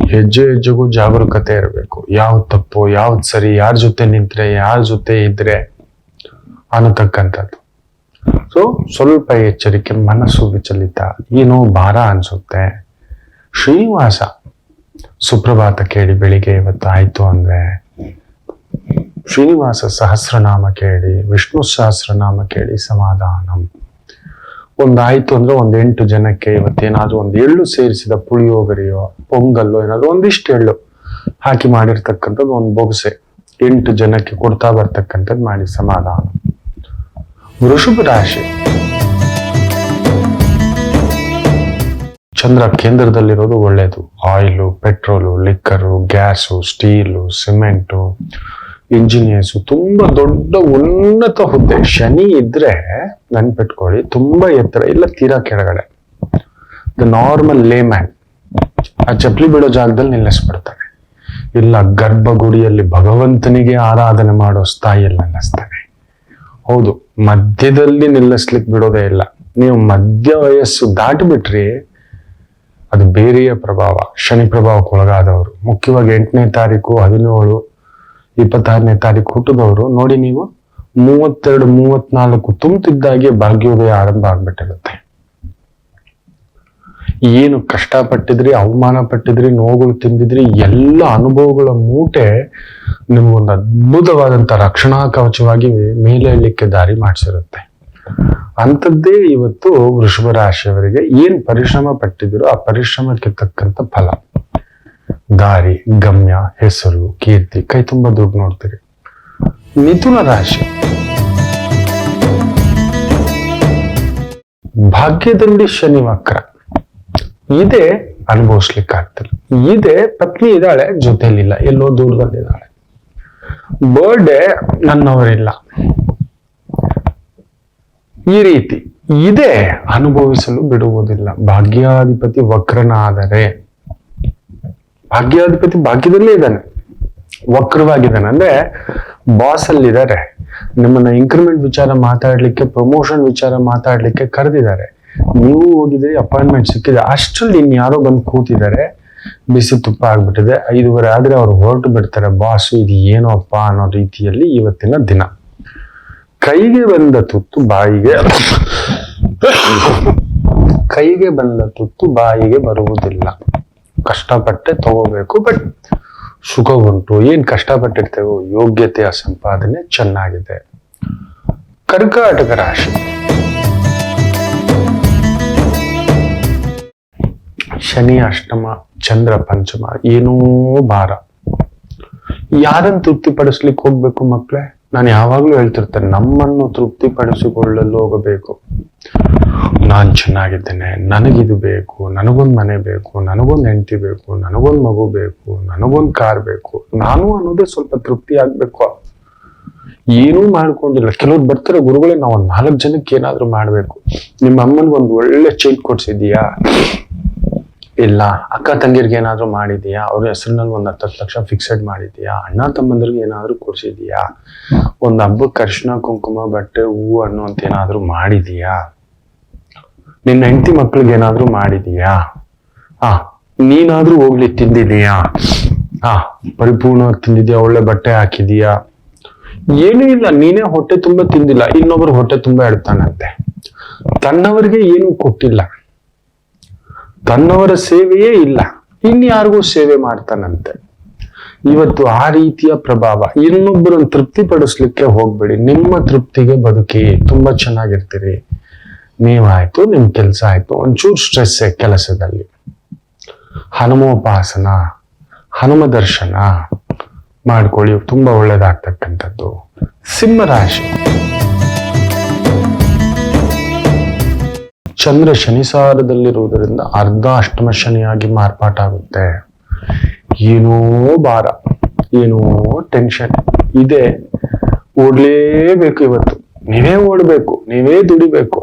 ಹೆಜ್ಜೆ ಹೆಜ್ಜೆಗೂ ಜಾಗರೂಕತೆ ಇರಬೇಕು. ಯಾವ್ದು ತಪ್ಪು, ಯಾವ್ದು ಸರಿ, ಯಾರ ಜೊತೆ ನಿಂತ್ರೆ, ಯಾರ ಜೊತೆ ಇದ್ರೆ ಅನ್ನತಕ್ಕಂಥದ್ದು. ಸೊ ಸ್ವಲ್ಪ ಎಚ್ಚರಿಕೆ, ಮನಸ್ಸು ವಿಚಲಿತ, ಏನೋ ಭಾರ ಅನ್ಸುತ್ತೆ. ಶ್ರೀನಿವಾಸ ಸುಪ್ರಭಾತ ಕೇಳಿ ಬೆಳಿಗ್ಗೆ ಇವತ್ತು ಆಯ್ತು ಅಂದ್ರೆ, ಶ್ರೀನಿವಾಸ ಸಹಸ್ರನಾಮ ಕೇಳಿ, ವಿಷ್ಣು ಸಹಸ್ರನಾಮ ಕೇಳಿ ಸಮಾಧಾನಂ. ಒಂದಾಯ್ತು ಅಂದ್ರೆ ಒಂದ್ ಎಂಟು ಜನಕ್ಕೆ ಇವತ್ತೇನಾದ್ರೂ ಒಂದು ಎಳ್ಳು ಸೇರಿಸಿದ ಪುಳಿಯೋಗರೆಯೋ, ಪೊಂಗಲ್ಲೋ, ಏನಾದ್ರು ಒಂದಿಷ್ಟು ಎಳ್ಳು ಹಾಕಿ ಮಾಡಿರ್ತಕ್ಕಂಥದ್ದು ಒಂದು ಬೊಗಸೆ. ಎಂಟು ಜನಕ್ಕೆ ಕೊಡ್ತಾ ಬರ್ತಕ್ಕಂಥದ್ದು ಮಾಡಿ ಸಮಾಧಾನ. ವೃಷಭ ರಾಶಿ. ಚಂದ್ರ ಕೇಂದ್ರದಲ್ಲಿರೋದು ಒಳ್ಳೇದು. Oil, petrol, liquor, gas, steel, cement. Engineers ತುಂಬಾ ದೊಡ್ಡ ಉನ್ನತ ಹುದ್ದೆ. ಶನಿ ಇದ್ರೆ ನೆನ್ಪಿಟ್ಕೊಳ್ಳಿ, ತುಂಬಾ ಎತ್ತರ, ಇಲ್ಲ ತೀರಾ ಕೆಳಗಡೆ. ದ ನಾರ್ಮಲ್ ಲೇಮ್ಯಾನ್ ಆ ಚಪ್ಪಲಿ ಬಿಡೋ ಜಾಗದಲ್ಲಿ ನಿಲ್ಲಿಸ್ಬಿಡ್ತಾರೆ ಇಲ್ಲ ಗರ್ಭಗುಡಿಯಲ್ಲಿ ಭಗವಂತನಿಗೆ ಆರಾಧನೆ ಮಾಡೋ ಸ್ಥಾಯಿಯಲ್ಲಿ ನಿಲ್ಲಿಸ್ತಾರೆ ಹೌದು, ಮಧ್ಯದಲ್ಲಿ ನಿಲ್ಲಿಸ್ಲಿಕ್ಕೆ ಬಿಡೋದೇ ಇಲ್ಲ. ನೀವು ಮಧ್ಯ ವಯಸ್ಸು ದಾಟಿಬಿಟ್ರಿ, ಅದು ಬೇರೆಯ ಪ್ರಭಾವ, ಶನಿ ಪ್ರಭಾವಕ್ಕೆ ಒಳಗಾದವರು. ಮುಖ್ಯವಾಗಿ ಎಂಟನೇ ತಾರೀಕು, ಹದಿನೇಳು ಇಪ್ಪತ್ತಾರನೇ ತಾರೀಕು ಹುಟ್ಟಿದವರು. ನೋಡಿ ನೀವು, ಮೂವತ್ತೆರಡು, ಮೂವತ್ನಾಲ್ಕು ತುಂಬುತ್ತಿದ್ದಾಗೆ ಭಾಗ್ಯೋದಯ ಆರಂಭ ಆಗ್ಬಿಟ್ಟಿರುತ್ತೆ. ಏನು ಕಷ್ಟಪಟ್ಟಿದ್ರಿ, ಅವಮಾನ ಪಟ್ಟಿದ್ರಿ, ನೋವುಗಳು ತಿಂದಿದ್ರಿ, ಎಲ್ಲ ಅನುಭವಗಳ ಮೂಟೆ ನಿಮ್ಗೊಂದು ಅದ್ಭುತವಾದಂತ ರಕ್ಷಣಾ ಕವಚವಾಗಿ ಮೇಲೆ ಹೇಳಲಿಕ್ಕೆ ದಾರಿ ಮಾಡಿಸಿರುತ್ತೆ. ಅಂಥದ್ದೇ ಇವತ್ತು ವೃಷಭ ರಾಶಿಯವರಿಗೆ ಏನ್ ಪರಿಶ್ರಮ ಪಟ್ಟಿದ್ರು ಆ ಪರಿಶ್ರಮಕ್ಕೆ ತಕ್ಕಂತ ಫಲ. ದಾರಿ, ಗಮ್ಯ, ಹೆಸರು, ಕೀರ್ತಿ, ಕೈ ತುಂಬ ದುಡ್ಡು ನೋಡ್ತೀರಿ. ಮಿಥುನ ರಾಶಿ. ಭಾಗ್ಯದಲ್ಲಿ ಶನಿ ವಕ್ರ. ಇದೆ ಅನುಭವಿಸ್ಲಿಕ್ಕೆ ಆಗ್ತಿಲ್ಲ ಇದೆ ಪತ್ನಿ ಇದ್ದಾಳೆ ಜೊತೆಲಿಲ್ಲ ಎಲ್ಲೋ ದೂರದಲ್ಲಿದ್ದಾಳೆ. ಬರ್ಡೇ ನನ್ನವರಿಲ್ಲ. ಈ ರೀತಿ ಇದೆ ಅನುಭವಿಸಲು ಬಿಡುವುದಿಲ್ಲ. ಭಾಗ್ಯಾಧಿಪತಿ ವಕ್ರನಾದರೆ. ಭಾಗ್ಯಾಧಿಪತಿ ಭಾಗ್ಯದಲ್ಲೇ ಇದ್ದಾನೆ. ವಕ್ರವಾಗಿದ್ದಾನೆ. ಅಂದ್ರೆ ಬಾಸ್ ಅಲ್ಲಿ ಇದ್ದಾರೆ ನಿಮ್ಮನ್ನ ಇನ್ಕ್ರಿಮೆಂಟ್ ವಿಚಾರ ಮಾತಾಡ್ಲಿಕ್ಕೆ ಪ್ರಮೋಷನ್ ವಿಚಾರ ಮಾತಾಡ್ಲಿಕ್ಕೆ ಕರೆದಿದ್ದಾರೆ. ನೀವು ಹೋಗಿದ್ರಿ ಅಪಾಯಿಂಟ್ಮೆಂಟ್ ಸಿಕ್ಕಿದೆ. ಅಷ್ಟರಲ್ಲಿ ಇನ್ಯಾರೋ ಬಂದು ಕೂತಿದ್ದಾರೆ. ಬಿಸಿ ತುಪ್ಪ ಆಗ್ಬಿಟ್ಟಿದೆ. ಐದುವರೆ ಆದ್ರೆ ಅವ್ರು ಹೊರಟು ಬಿಡ್ತಾರೆ. ಬಾಸು ಇದು ಏನೋ ಅಪ್ಪ ಅನ್ನೋ ರೀತಿಯಲ್ಲಿ ಇವತ್ತಿನ ದಿನ. ಕೈಗೆ ಬಂದ ತುತ್ತು ಬಾಯಿಗೆ ಕೈಗೆ ಬಂದ ತುತ್ತು ಬಾಯಿಗೆ ಬರುವುದಿಲ್ಲ. ಕಷ್ಟಪಟ್ಟೆ ತಗೋಬೇಕು ಬಟ್ ಸುಖ ಉಂಟು. ಏನ್ ಕಷ್ಟಪಟ್ಟಿರ್ತೇವೋ, ಯೋಗ್ಯತೆಯ ಸಂಪಾದನೆ ಚೆನ್ನಾಗಿದೆ. ಕರ್ಕಾಟಕ ರಾಶಿ. ಶನಿ, ಅಷ್ಟಮ, ಚಂದ್ರ, ಪಂಚಮ, ಏನೋ ಭಾರ. ಯಾರನ್ನು ತೃಪ್ತಿಪಡಿಸ್ಲಿಕ್ಕೆ ಹೋಗ್ಬೇಕು ಮಕ್ಕಳೇ ನಾನು ಯಾವಾಗ್ಲೂ ಹೇಳ್ತಿರ್ತೇನೆ, ನಮ್ಮನ್ನು ತೃಪ್ತಿಪಡಿಸಿಕೊಳ್ಳಲು ಹೋಗಬೇಕು. ನಾನ್ ಚೆನ್ನಾಗಿದ್ದೇನೆ, ನನಗಿದು ಬೇಕು, ನನಗೊಂದು ಮನೆ ಬೇಕು, ನನಗೊಂದು ಹೆಂಡತಿ ಬೇಕು, ನನಗೊಂದು ಮಗು ಬೇಕು, ನನಗೊಂದು ಕಾರ್ ಬೇಕು, ನಾನು ಅನ್ನೋದೇ ಸ್ವಲ್ಪ ತೃಪ್ತಿ ಆಗ್ಬೇಕು. ಏನೂ ಮಾಡ್ಕೊಂಡಿಲ್ಲ. ಕೆಲವ್ರು ಬರ್ತಾರೆ, ಗುರುಗಳೇ, ನಾವು ನಾಲ್ಕು ಜನಕ್ಕೆ ಏನಾದರೂ ಮಾಡ್ಬೇಕು. ನಿಮ್ಮ ಅಮ್ಮನಿಗೆ ಒಂದು ಒಳ್ಳೆ ಚೀಟ್ ಕೊಡ್ಸಿದೀಯಾ ಇಲ್ಲ, ಅಕ್ಕ ತಂಗಿರ್ಗೆ ಏನಾದರೂ ಮಾಡಿದೀಯಾ? ಅವ್ರ ಹೆಸರಿನಲ್ಲಿ ಒಂದು ಹತ್ತತ್ತು ಲಕ್ಷ ಫಿಕ್ಸೆಡ್ ಮಾಡಿದೀಯಾ? ಅಣ್ಣ ತಮ್ಮಂದ್ರಿಗೆ ಏನಾದರೂ ಕೊಡ್ಸಿದೀಯಾ? ಒಂದು ಹಬ್ಬಕ್ಕೆ ಅರ್ಶಿನ ಕುಂಕುಮ ಬಟ್ಟೆ ಹೂವು ಹಣ್ಣು ಅಂತ ಏನಾದರೂ ಮಾಡಿದೀಯಾ? ನಿನ್ನ ಹೆಂಡತಿ ಮಕ್ಳಿಗೆ ಏನಾದರೂ ಮಾಡಿದೀಯಾ? ಆ, ನೀನಾದ್ರೂ ಹೋಗ್ಲಿ ತಿಂದಿದೀಯಾ? ಆ, ಪರಿಪೂರ್ಣವಾಗಿ ತಿಂದಿದ್ಯಾ? ಒಳ್ಳೆ ಬಟ್ಟೆ ಹಾಕಿದೀಯಾ? ಏನೂ ಇಲ್ಲ, ನೀನೇ ಹೊಟ್ಟೆ ತುಂಬಾ ತಿಂದಿಲ್ಲ. ಇನ್ನೊಬ್ರು ಹೊಟ್ಟೆ ತುಂಬಾ ಇಡ್ತಾನಂತೆ ತನ್ನವರಿಗೆ ಏನೂ ಕೊಟ್ಟಿಲ್ಲ. ತನ್ನವರ ಸೇವೆಯೇ ಇಲ್ಲ. ಇನ್ಯಾರಿಗೂ ಸೇವೆ ಮಾಡ್ತಾನಂತೆ. ಇವತ್ತು ಆ ರೀತಿಯ ಪ್ರಭಾವ ಇನ್ನೊಬ್ಬರನ್ನು ತೃಪ್ತಿಪಡಿಸ್ಲಿಕ್ಕೆ ಹೋಗ್ಬೇಡಿ. ನಿಮ್ಮ ತೃಪ್ತಿಗೆ ಬದುಕಿ ತುಂಬಾ ಚೆನ್ನಾಗಿರ್ತೀರಿ. ನೀವಾಯ್ತು, ನಿಮ್ ಕೆಲಸ ಆಯ್ತು. ಒಂಚೂರು ಸ್ಟ್ರೆಸ್ ಕೆಲಸದಲ್ಲಿ. ಹನುಮೋಪಾಸನ, ಹನುಮ ದರ್ಶನ ಮಾಡ್ಕೊಳ್ಳಿ. ತುಂಬಾ ಒಳ್ಳೇದಾಗ್ತಕ್ಕಂಥದ್ದು. ಸಿಂಹರಾಶಿ. ಚಂದ್ರ ಶನಿಸಾರದಲ್ಲಿರುವುದರಿಂದ ಅರ್ಧ ಅಷ್ಟಮ ಶನಿಯಾಗಿ ಮಾರ್ಪಾಟಾಗುತ್ತೆ ಏನೋ ಭಾರ, ಏನೋ ಟೆನ್ಷನ್ ಇದೆ. ಓಡ್ಲೇಬೇಕು ಇವತ್ತು. ನೀವೇ ಓಡ್ಬೇಕು, ನೀವೇ ದುಡಿಬೇಕು.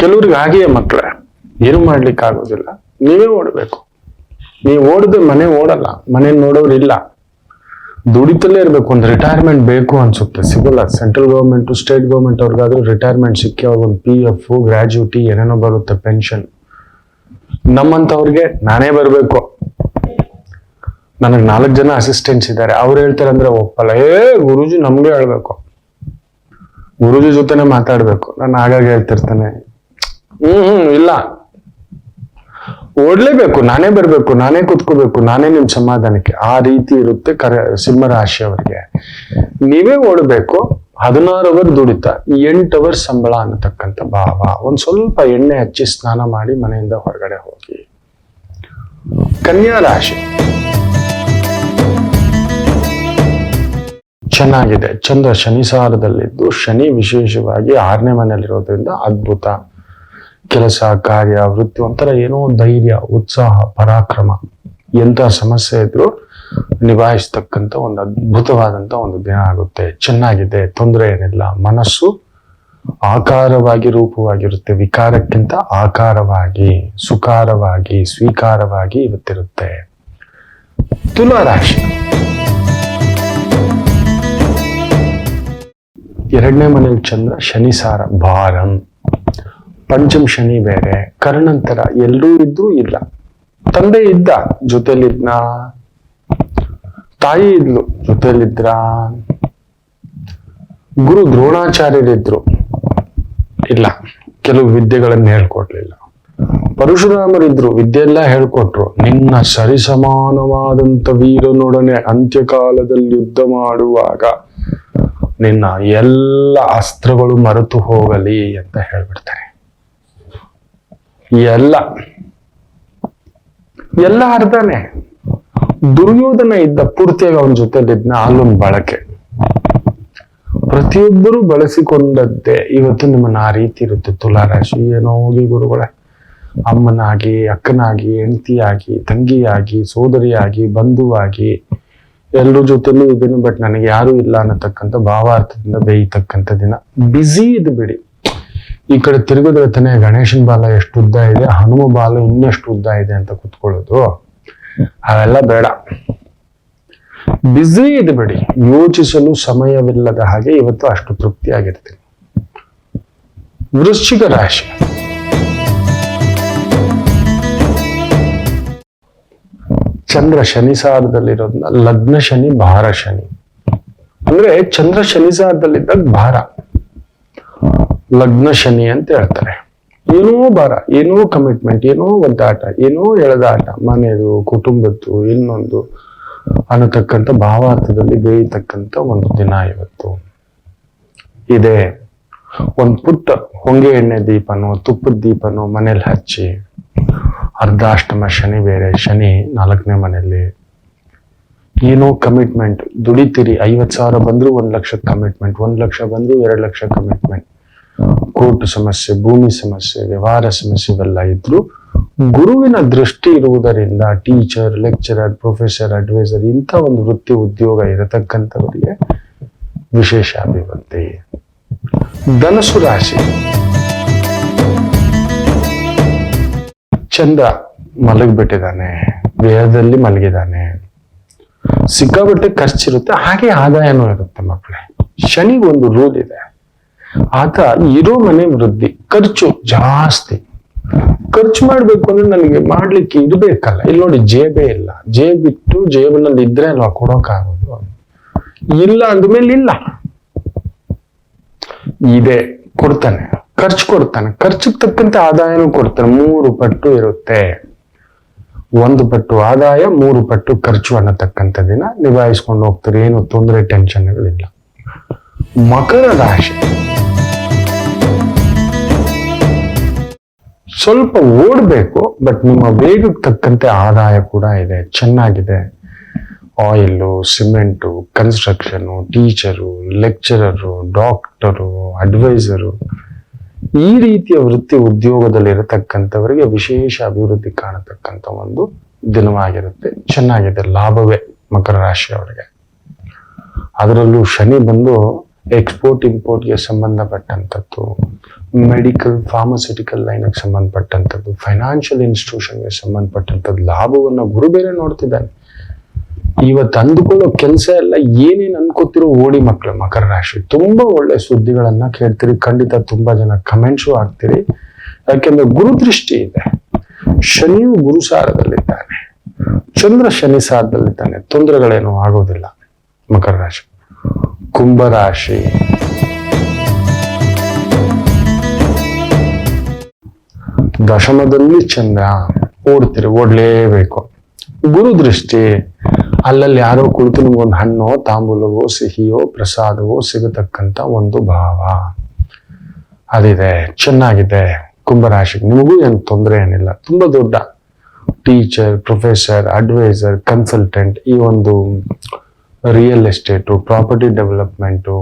ಕೆಲವ್ರಿಗೆ ಹಾಗೆಯೇ ಮಕ್ಕಳೇ, ಏನು ಮಾಡ್ಲಿಕ್ಕೆ ಆಗೋದಿಲ್ಲ ನೀವೇ ಓಡ್ಬೇಕು. ನೀವು ಓಡದೆ ಮನೆ ಓಡಲ್ಲ, ಮನೆ ನೋಡೋರು ಇಲ್ಲ ದುಡಿತಲೇ ಇರಬೇಕು, ಒಂದು ರಿಟೈರ್ಮೆಂಟ್ ಬೇಕು ಅನ್ಸುತ್ತೆ. ಸಿಗಲ್ಲ. ಸೆಂಟ್ರಲ್ ಗೌರ್ಮೆಂಟು ಸ್ಟೇಟ್ ಗೌರ್ಮೆಂಟ್ ಅವ್ರಿಗಾದ್ರೂ ರಿಟೈರ್ಮೆಂಟ್ ಸಿಕ್ಕಿ ಅವ್ರಿಗೊಂದು ಪಿ ಎಫ್ ಗ್ರ್ಯಾಜುಟಿ ಏನೇನೋ ಬರುತ್ತೆ ಪೆನ್ಷನ್ ನಮ್ಮಂಥವ್ರಿಗೆ ನಾನೇ ಬರಬೇಕು. ನನಗೆ ನಾಲ್ಕು ಜನ ಅಸಿಸ್ಟೆಂಟ್ಸ್ ಇದ್ದಾರೆ. ಅವ್ರು ಹೇಳ್ತಾರೆ ಅಂದ್ರೆ ಒಪ್ಪಲ್ಲ. ಏ, ಗುರುಜಿ ನಮ್ಗೆ ಹೇಳ್ಬೇಕು. ಗುರುಜಿ ಜೊತೆನೆ ಮಾತಾಡ್ಬೇಕು. ನಾನು ಆಗಾಗ ಹೇಳ್ತಿರ್ತಾನೆ. ಹ್ಮ್ ಹ್ಮ್, ಇಲ್ಲ. ಓಡ್ಲೇಬೇಕು, ನಾನೇ ಬರ್ಬೇಕು, ನಾನೇ ಕುತ್ಕೋಬೇಕು, ನಾನೇ ನಿಮ್ ಸಮಾಧಾನಕ್ಕೆ. ಆ ರೀತಿ ಇರುತ್ತೆ ಕರ, ಸಿಂಹ ರಾಶಿಯವರಿಗೆ ನೀವೇ ಓಡಬೇಕು, ಹದಿನಾರು ಅವರ್ ದುಡಿತ, ಎಂಟು ಅವರ್ ಸಂಬಳ ಅನ್ನತಕ್ಕಂಥ ಭಾವ. ಒಂದ್ ಸ್ವಲ್ಪ ಎಣ್ಣೆ ಹಚ್ಚಿ ಸ್ನಾನ ಮಾಡಿ ಮನೆಯಿಂದ ಹೊರಗಡೆ ಹೋಗಿ. ಕನ್ಯಾ ರಾಶಿ. ಚೆನ್ನಾಗಿದೆ. ಚಂದ್ರ ಶನಿ ಸಾರದಲ್ಲಿದ್ದು ಶನಿ ವಿಶೇಷವಾಗಿ ಆರನೇ ಮನೆಯಲ್ಲಿರೋದ್ರಿಂದ ಅದ್ಭುತ. ಕೆಲಸ, ಕಾರ್ಯ, ವೃತ್ತಿ ಒಂಥರ ಏನೋ ಧೈರ್ಯ, ಉತ್ಸಾಹ, ಪರಾಕ್ರಮ ಎಂಥ ಸಮಸ್ಯೆ ಇದ್ರೂ ನಿಭಾಯಿಸ್ತಕ್ಕಂಥ ಒಂದು ಅದ್ಭುತವಾದಂತ ಒಂದು ದಿನ ಆಗುತ್ತೆ. ಚೆನ್ನಾಗಿದೆ, ತೊಂದರೆ ಏನಿಲ್ಲ. ಮನಸ್ಸು ಆಕಾರವಾಗಿ, ರೂಪವಾಗಿರುತ್ತೆ. ವಿಕಾರಕ್ಕಿಂತ ಆಕಾರವಾಗಿ, ಸುಕಾರವಾಗಿ, ಸ್ವೀಕಾರವಾಗಿ ಇವತ್ತಿರುತ್ತೆ. ತುಲಾ ರಾಶಿ. ಎರಡನೇ ಮನೆಯಲ್ಲಿ ಚಂದ್ರ ಶನಿಸಾರ ಭಾರಂ. ಪಂಚಮ್ ಶನಿ ಬೇರೆ, ಕರ್ಣಂತರ ಎಲ್ಲರೂ ಇದ್ದೂ ಇಲ್ಲ. ತಂದೆ ಇದ್ದ, ಜೊತೆಲಿದ್ನ. ತಾಯಿ ಇದ್ಲು, ಜೊತೆಲಿದ್ರ. ಗುರು ದ್ರೋಣಾಚಾರ್ಯರಿದ್ರು. ಇಲ್ಲ, ಕೆಲವು ವಿದ್ಯೆಗಳನ್ನ ಹೇಳ್ಕೊಡ್ಲಿಲ್ಲ. ಪರಶುರಾಮರಿದ್ರು ವಿದ್ಯೆ ಎಲ್ಲ ಹೇಳ್ಕೊಟ್ರು. ನಿನ್ನ ಸರಿಸಮಾನವಾದಂತ ವೀರನೊಡನೆ ಅಂತ್ಯಕಾಲದಲ್ಲಿ ಯುದ್ಧ ಮಾಡುವಾಗ ನಿನ್ನ ಎಲ್ಲ ಅಸ್ತ್ರಗಳು ಮರೆತು ಹೋಗಲಿ ಅಂತ ಹೇಳ್ಬಿಡ್ತಾರೆ. ಎಲ್ಲ. ಎಲ್ಲ ಅರ್ಧನೇ. ದುರ್ಯೋಧನ ಇದ್ದ ಪೂರ್ತಿಯಾಗಿ ಅವನ ಜೊತೆಲಿದ್ನ ಅಲ್ಲೊಂದು ಬಳಕೆ. ಪ್ರತಿಯೊಬ್ಬರು ಬಳಸಿಕೊಂಡದ್ದೇ ಇವತ್ತು ನಿಮ್ಮನ್ನ ಆ ರೀತಿ ಇರುತ್ತೆ. ತುಲಾರಾಶಿ, ಏನೋ ಹೋಗಿ ಗುರುಗಳೇ. ಅಮ್ಮನಾಗಿ, ಅಕ್ಕನಾಗಿ, ಹೆಂಡತಿಯಾಗಿ, ತಂಗಿಯಾಗಿ, ಸೋದರಿಯಾಗಿ, ಬಂಧುವಾಗಿ. ಎಲ್ಲರ ಜೊತೆಲೂ ಇದನ್ನು, ಬಟ್ ನನಗೆ ಯಾರು ಇಲ್ಲ ಅನ್ನತಕ್ಕಂಥ ಭಾವಾರ್ಥದಿಂದ ಬೇಯತಕ್ಕಂಥ ದಿನ. ಬ್ಯುಸಿ ಇದು ಬಿಡಿ ಈ ಕಡೆ ತಿರುಗಿದ್ರೆ ತಾನೇ ಗಣೇಶನ್ ಬಾಲ ಎಷ್ಟು ಉದ್ದ ಇದೆ, ಹನುಮ ಬಾಲ ಇನ್ನಷ್ಟು ಉದ್ದ ಇದೆ ಅಂತ ಕುತ್ಕೊಳ್ಳೋದು. ಅವೆಲ್ಲ ಬೇಡ. ಬ್ಯುಸಿ ಇದೆ ಬಿಡಿ. ಯೋಚಿಸಲು ಸಮಯವಿಲ್ಲದ ಹಾಗೆ ಇವತ್ತು ಅಷ್ಟು ತೃಪ್ತಿಯಾಗಿರ್ತೀನಿ ವೃಶ್ಚಿಕ ರಾಶಿ. ಚಂದ್ರ ಶನಿ ಸಾರದಲ್ಲಿರೋದನ್ನ ಲಗ್ನ ಶನಿ ಭಾರ ಶನಿ. ಅಂದ್ರೆ ಚಂದ್ರ ಶನಿ ಸಾರದಲ್ಲಿದ್ದಾಗ ಭಾರ. ಲಗ್ನ ಶನಿ ಅಂತ ಹೇಳ್ತಾರೆ. ಏನೋ ಭಾರ, ಏನೋ ಕಮಿಟ್ಮೆಂಟ್ ಏನೋ ಒದ್ದಾಟ ಏನೋ ಎಳೆದಾಟ ಮನೆಯದು ಕುಟುಂಬದ್ದು, ಇನ್ನೊಂದು ಅನ್ನತಕ್ಕಂತ ಭಾವಾರ್ಥದಲ್ಲಿ ಬೇಯತಕ್ಕಂಥ ಒಂದು ದಿನ ಇವತ್ತು. ಇದೆ ಒಂದು ಪುಟ್ಟ ಹೊಂಗೆ ಎಣ್ಣೆ ದೀಪನೋ, ತುಪ್ಪದ ದೀಪನೋ ಮನೇಲಿ ಹಚ್ಚಿ, ಅರ್ಧಾಷ್ಟಮ ಶನಿ ಬೇರೆ, ಶನಿ ನಾಲ್ಕನೇ ಮನೆಯಲ್ಲಿ. ಏನೋ ಕಮಿಟ್ಮೆಂಟ್ ದುಡಿತೀರಿ ಐವತ್ ಸಾವಿರ ಬಂದ್ರು ಒಂದ್ ಲಕ್ಷ ಕಮಿಟ್ಮೆಂಟ್ ಒಂದ್ ಲಕ್ಷ ಬಂದ್ರು ಎರಡು ಲಕ್ಷ ಕಮಿಟ್ಮೆಂಟ್ ಕೋರ್ಟ್ ಸಮಸ್ಯೆ, ಭೂಮಿ ಸಮಸ್ಯೆ, ವ್ಯವಹಾರ ಸಮಸ್ಯೆ ಇವೆಲ್ಲ ಇದ್ರು ಗುರುವಿನ ದೃಷ್ಟಿ ಇರುವುದರಿಂದ ಟೀಚರ್, ಲೆಕ್ಚರರ್, ಪ್ರೊಫೆಸರ್, ಅಡ್ವೈಸರ್ ಇಂಥ ಒಂದು ವೃತ್ತಿ ಉದ್ಯೋಗ ಇರತಕ್ಕಂಥವರಿಗೆ ವಿಶೇಷ ಅಭಿವೃದ್ಧಿ. ಧನಸು ರಾಶಿ. ಚಂದ್ರ ಮಲಗಿಬಿಟ್ಟಿದ್ದಾನೆ, ದೇಹದಲ್ಲಿ ಮಲಗಿದ್ದಾನೆ. ಸಿಕ್ಕಾಬಿಟ್ಟೆ ಖರ್ಚಿರುತ್ತೆ, ಹಾಗೆ ಆದಾಯನೂ ಇರುತ್ತೆ ಮಕ್ಕಳೇ. ಶನಿಗೊಂದು ರೂಲ್ ಇದೆ. ಆತ ಇರೋ ಮನೆ ವೃದ್ಧಿ, ಖರ್ಚು ಜಾಸ್ತಿ. ಖರ್ಚು ಮಾಡ್ಬೇಕು ಅಂದ್ರೆ ನನಗೆ ಮಾಡ್ಲಿಕ್ಕೆ ಇದು ಬೇಕಲ್ಲ. ಇಲ್ಲಿ ನೋಡಿ ಜೇಬೇ ಇಲ್ಲ. ಜೇಬಿಟ್ಟು ಜೇಬಿನಲ್ಲಿ ಇದ್ರೆ ಅಲ್ವಾ ಕೊಡೋಕಾಗೋದು ಇಲ್ಲ ಅಂದ್ಮೇಲೆ ಇಲ್ಲ. ಇದೆ, ಕೊಡ್ತಾನೆ. ಖರ್ಚು ಕೊಡ್ತಾನೆ. ಖರ್ಚಿಗೆ ತಕ್ಕಂತೆ ಆದಾಯನೂ ಕೊಡ್ತಾನೆ. ಮೂರು ಪಟ್ಟು ಇರುತ್ತೆ. ಒಂದು ಪಟ್ಟು ಆದಾಯ, ಮೂರು ಪಟ್ಟು ಖರ್ಚು ಅನ್ನತಕ್ಕಂಥ ದಿನ ನಿಭಾಯಿಸ್ಕೊಂಡು ಹೋಗ್ತಾರೆ. ಏನು ತೊಂದರೆ ಟೆನ್ಷನ್ಗಳಿಲ್ಲ ಮಕರ ರಾಶಿ. ಸ್ವಲ್ಪ ಓಡಬೇಕು ಬಟ್ ನಿಮ್ಮ ವೇಗಕ್ಕೆ ತಕ್ಕಂತೆ ಆದಾಯ ಕೂಡ ಇದೆ. ಚೆನ್ನಾಗಿದೆ. Oil cement construction teacher lecturer doctor adviser ಈ ರೀತಿಯ ವೃತ್ತಿ ಉದ್ಯೋಗದಲ್ಲಿ ಇರತಕ್ಕಂಥವರಿಗೆ ವಿಶೇಷ ಅಭಿವೃದ್ಧಿ ಕಾಣತಕ್ಕಂಥ ಒಂದು ದಿನವಾಗಿರುತ್ತೆ. ಚೆನ್ನಾಗಿದೆ. ಲಾಭವೇ ಮಕರ ರಾಶಿಯವರಿಗೆ. ಅದರಲ್ಲೂ ಶನಿ ಬಂದು ಎಕ್ಸ್ಪೋರ್ಟ್ ಇಂಪೋರ್ಟ್ಗೆ ಸಂಬಂಧಪಟ್ಟಂಥದ್ದು ಮೆಡಿಕಲ್ ಫಾರ್ಮಸ್ಯೂಟಿಕಲ್ ಲೈನ್ಗೆ ಸಂಬಂಧಪಟ್ಟಂಥದ್ದು ಫೈನಾನ್ಷಿಯಲ್ ಇನ್ಸ್ಟಿಟ್ಯೂಷನ್ಗೆ ಸಂಬಂಧಪಟ್ಟಂಥದ್ದು, ಲಾಭವನ್ನು ಗುರು ಬೇರೆ ನೋಡ್ತಿದ್ದಾನೆ ಇವತ್ತು ಅಂದುಕೊಳ್ಳೋ ಕೆಲಸ ಎಲ್ಲ ಏನೇನು ಅನ್ಕೋತಿರೋ ಓಡಿ ಮಕ್ಕಳು ಮಕರ ರಾಶಿ, ತುಂಬಾ ಒಳ್ಳೆ ಸುದ್ದಿಗಳನ್ನ ಕೇಳ್ತೀರಿ. ಖಂಡಿತ ತುಂಬಾ ಜನ ಕಮೆಂಟ್ಸು ಹಾಕ್ತೀರಿ. ಯಾಕೆಂದ್ರೆ ಗುರು ದೃಷ್ಟಿ ಇದೆ. ಶನಿಯು ಗುರುಸಾರದಲ್ಲಿದ್ದಾನೆ ಚಂದ್ರ ಶನಿ ಸಾರದಲ್ಲಿದ್ದಾನೆ. ತೊಂದರೆಗಳೇನು ಆಗೋದಿಲ್ಲ ಮಕರ ರಾಶಿ. ಕುಂಭರಾಶಿ. ದಶಮದಲ್ಲಿ ಚಂದ್ರ ಓಡ್ತಿರಿ, ಓಡ್ಲೇಬೇಕು. ಗುರು ದೃಷ್ಟಿ, ಅಲ್ಲಲ್ಲಿ ಯಾರೋ ಕುಳಿತು ನಿಮ್ಗೊಂದು ಹಣ್ಣೋ, ತಾಂಬೂಲವೋ, ಸಿಹಿಯೋ, ಪ್ರಸಾದವೋ ಸಿಗತಕ್ಕಂತ ಒಂದು ಭಾವ. ಅದಿದೆ, ಚೆನ್ನಾಗಿದೆ ಕುಂಭರಾಶಿಗೆ. ನಿಮಗೂ ಏನು ತೊಂದರೆ ಏನಿಲ್ಲ. ತುಂಬಾ ದೊಡ್ಡ ಟೀಚರ್, ಪ್ರೊಫೆಸರ್, ಅಡ್ವೈಸರ್, ಕನ್ಸಲ್ಟೆಂಟ್ ಈ ಒಂದು ರಿಯಲ್ ಎಸ್ಟೇಟು ಪ್ರಾಪರ್ಟಿ ಡೆವಲಪ್ಮೆಂಟು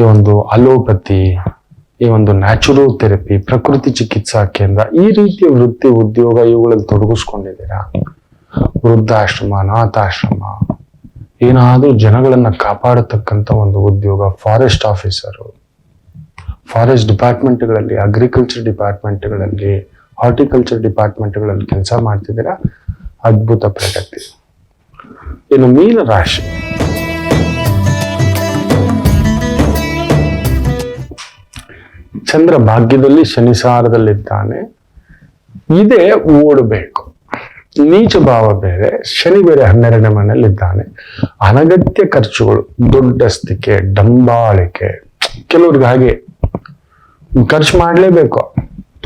ಈ ಒಂದು ಅಲೋಪತಿ ಈ ಒಂದು ನ್ಯಾಚುರಲ್ ಥೆರಪಿ ಪ್ರಕೃತಿ ಚಿಕಿತ್ಸಾ ಕೇಂದ್ರ, ಈ ರೀತಿಯ ವೃತ್ತಿ ಉದ್ಯೋಗ ಇವುಗಳಲ್ಲಿ ತೊಡಗಿಸ್ಕೊಂಡಿದ್ದೀರಾ? ವೃದ್ಧಾಶ್ರಮ, ಅನಾಥಾಶ್ರಮ, ಏನಾದರೂ ಜನಗಳನ್ನ ಕಾಪಾಡತಕ್ಕಂಥ ಒಂದು ಉದ್ಯೋಗ ಫಾರೆಸ್ಟ್ ಆಫೀಸರು ಫಾರೆಸ್ಟ್ ಡಿಪಾರ್ಟ್ಮೆಂಟ್ಗಳಲ್ಲಿ ಅಗ್ರಿಕಲ್ಚರ್ ಡಿಪಾರ್ಟ್ಮೆಂಟ್ಗಳಲ್ಲಿ ಹಾರ್ಟಿಕಲ್ಚರ್ ಡಿಪಾರ್ಟ್ಮೆಂಟ್ಗಳಲ್ಲಿ ಕೆಲಸ ಮಾಡ್ತಿದ್ದೀರಾ? ಅದ್ಭುತ ಪ್ರಗತಿ. ಇನ್ನು ಮೀನ ರಾಶಿ ಚಂದ್ರ ಭಾಗ್ಯದಲ್ಲಿ ಶನಿಸಾರದಲ್ಲಿದ್ದಾನೆ. ಇದೇ ಓಡಬೇಕು ನೀಚ ಭಾವ ಬೇರೆ, ಶನಿ ಬೇರೆ ಹನ್ನೆರಡನೇ ಮನೆಯಲ್ಲಿದ್ದಾನೆ. ಅನಗತ್ಯ ಖರ್ಚುಗಳು, ದೊಡ್ಡಸ್ತಿಕೆ, ಡಂಬಾಳಿಕೆ, ಕೆಲವ್ರಿಗೆ ಹಾಗೆ ಖರ್ಚು ಮಾಡಲೇಬೇಕು,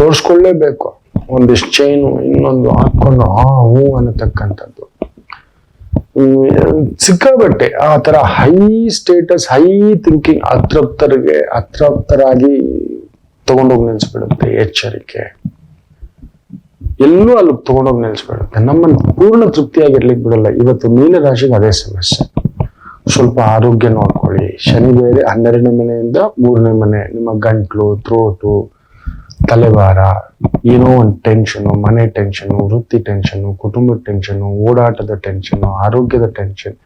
ತೋರಿಸ್ಕೊಳ್ಳೇಬೇಕು. ಒಂದಿಷ್ಟು ಚೈನು ಇನ್ನೊಂದು ಹಾಕೊಂಡು, ಆ ಹೂ ಅನ್ನತಕ್ಕಂಥದ್ದು ಸಿಕ್ಕಾಬಟ್ಟೆ ಆ ತರ ಹೈ ಸ್ಟೇಟಸ್ ಹೈ ಥಿಂಕಿಂಗ್ ಅತೃಪ್ತರಿಗೆ, ಅತೃಪ್ತರಾಗಿ ತಗೊಂಡೋಗಿ ನಿಲ್ಸ್ಬಿಡುತ್ತೆ ಎಚ್ಚರಿಕೆ. ಎಲ್ಲೂ ಅಲ್ಲಿ ತಗೊಂಡೋಗಿ ನಿಲ್ಸ್ಬಿಡುತ್ತೆ ನಮ್ಮನ್ನು ಪೂರ್ಣ ತೃಪ್ತಿಯಾಗಿರ್ಲಿಕ್ಕೆ ಬಿಡಲ್ಲ. ಇವತ್ತು ಮೀನರಾಶಿಗೆ ಅದೇ ಸಮಸ್ಯೆ. ಸ್ವಲ್ಪ ಆರೋಗ್ಯ ನೋಡ್ಕೊಳ್ಳಿ. ಶನಿ ಬೇರೆ ಹನ್ನೆರಡನೇ ಮನೆಯಿಂದ ಮೂರನೇ ಮನೆ, ನಿಮ್ಮ ಗಂಟ್ಲು ಥ್ರೋಟು ತಲೆಭಾರ, ಏನೋ ಒಂದು ಟೆನ್ಷನು ಮನೆ ಟೆನ್ಷನು ವೃತ್ತಿ ಟೆನ್ಷನು ಕುಟುಂಬದ ಟೆನ್ಷನು ಓಡಾಟದ ಟೆನ್ಷನು ಆರೋಗ್ಯದ ಟೆನ್ಷನ್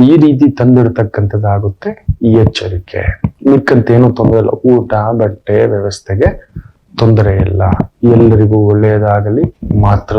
ಈ ರೀತಿ ತಂದಿಡ್ತಕ್ಕಂಥದ್ದಾಗುತ್ತೆ ಈ ಎಚ್ಚರಿಕೆ. ಮಿಕ್ಕಂತ ಏನೂ ತೊಂದರೆ ಇಲ್ಲ. ಊಟ, ಬಟ್ಟೆ, ವ್ಯವಸ್ಥೆಗೆ ತೊಂದರೆ ಇಲ್ಲ. ಎಲ್ಲರಿಗೂ ಒಳ್ಳೆಯದಾಗಲಿ. ಮಾತ್ರ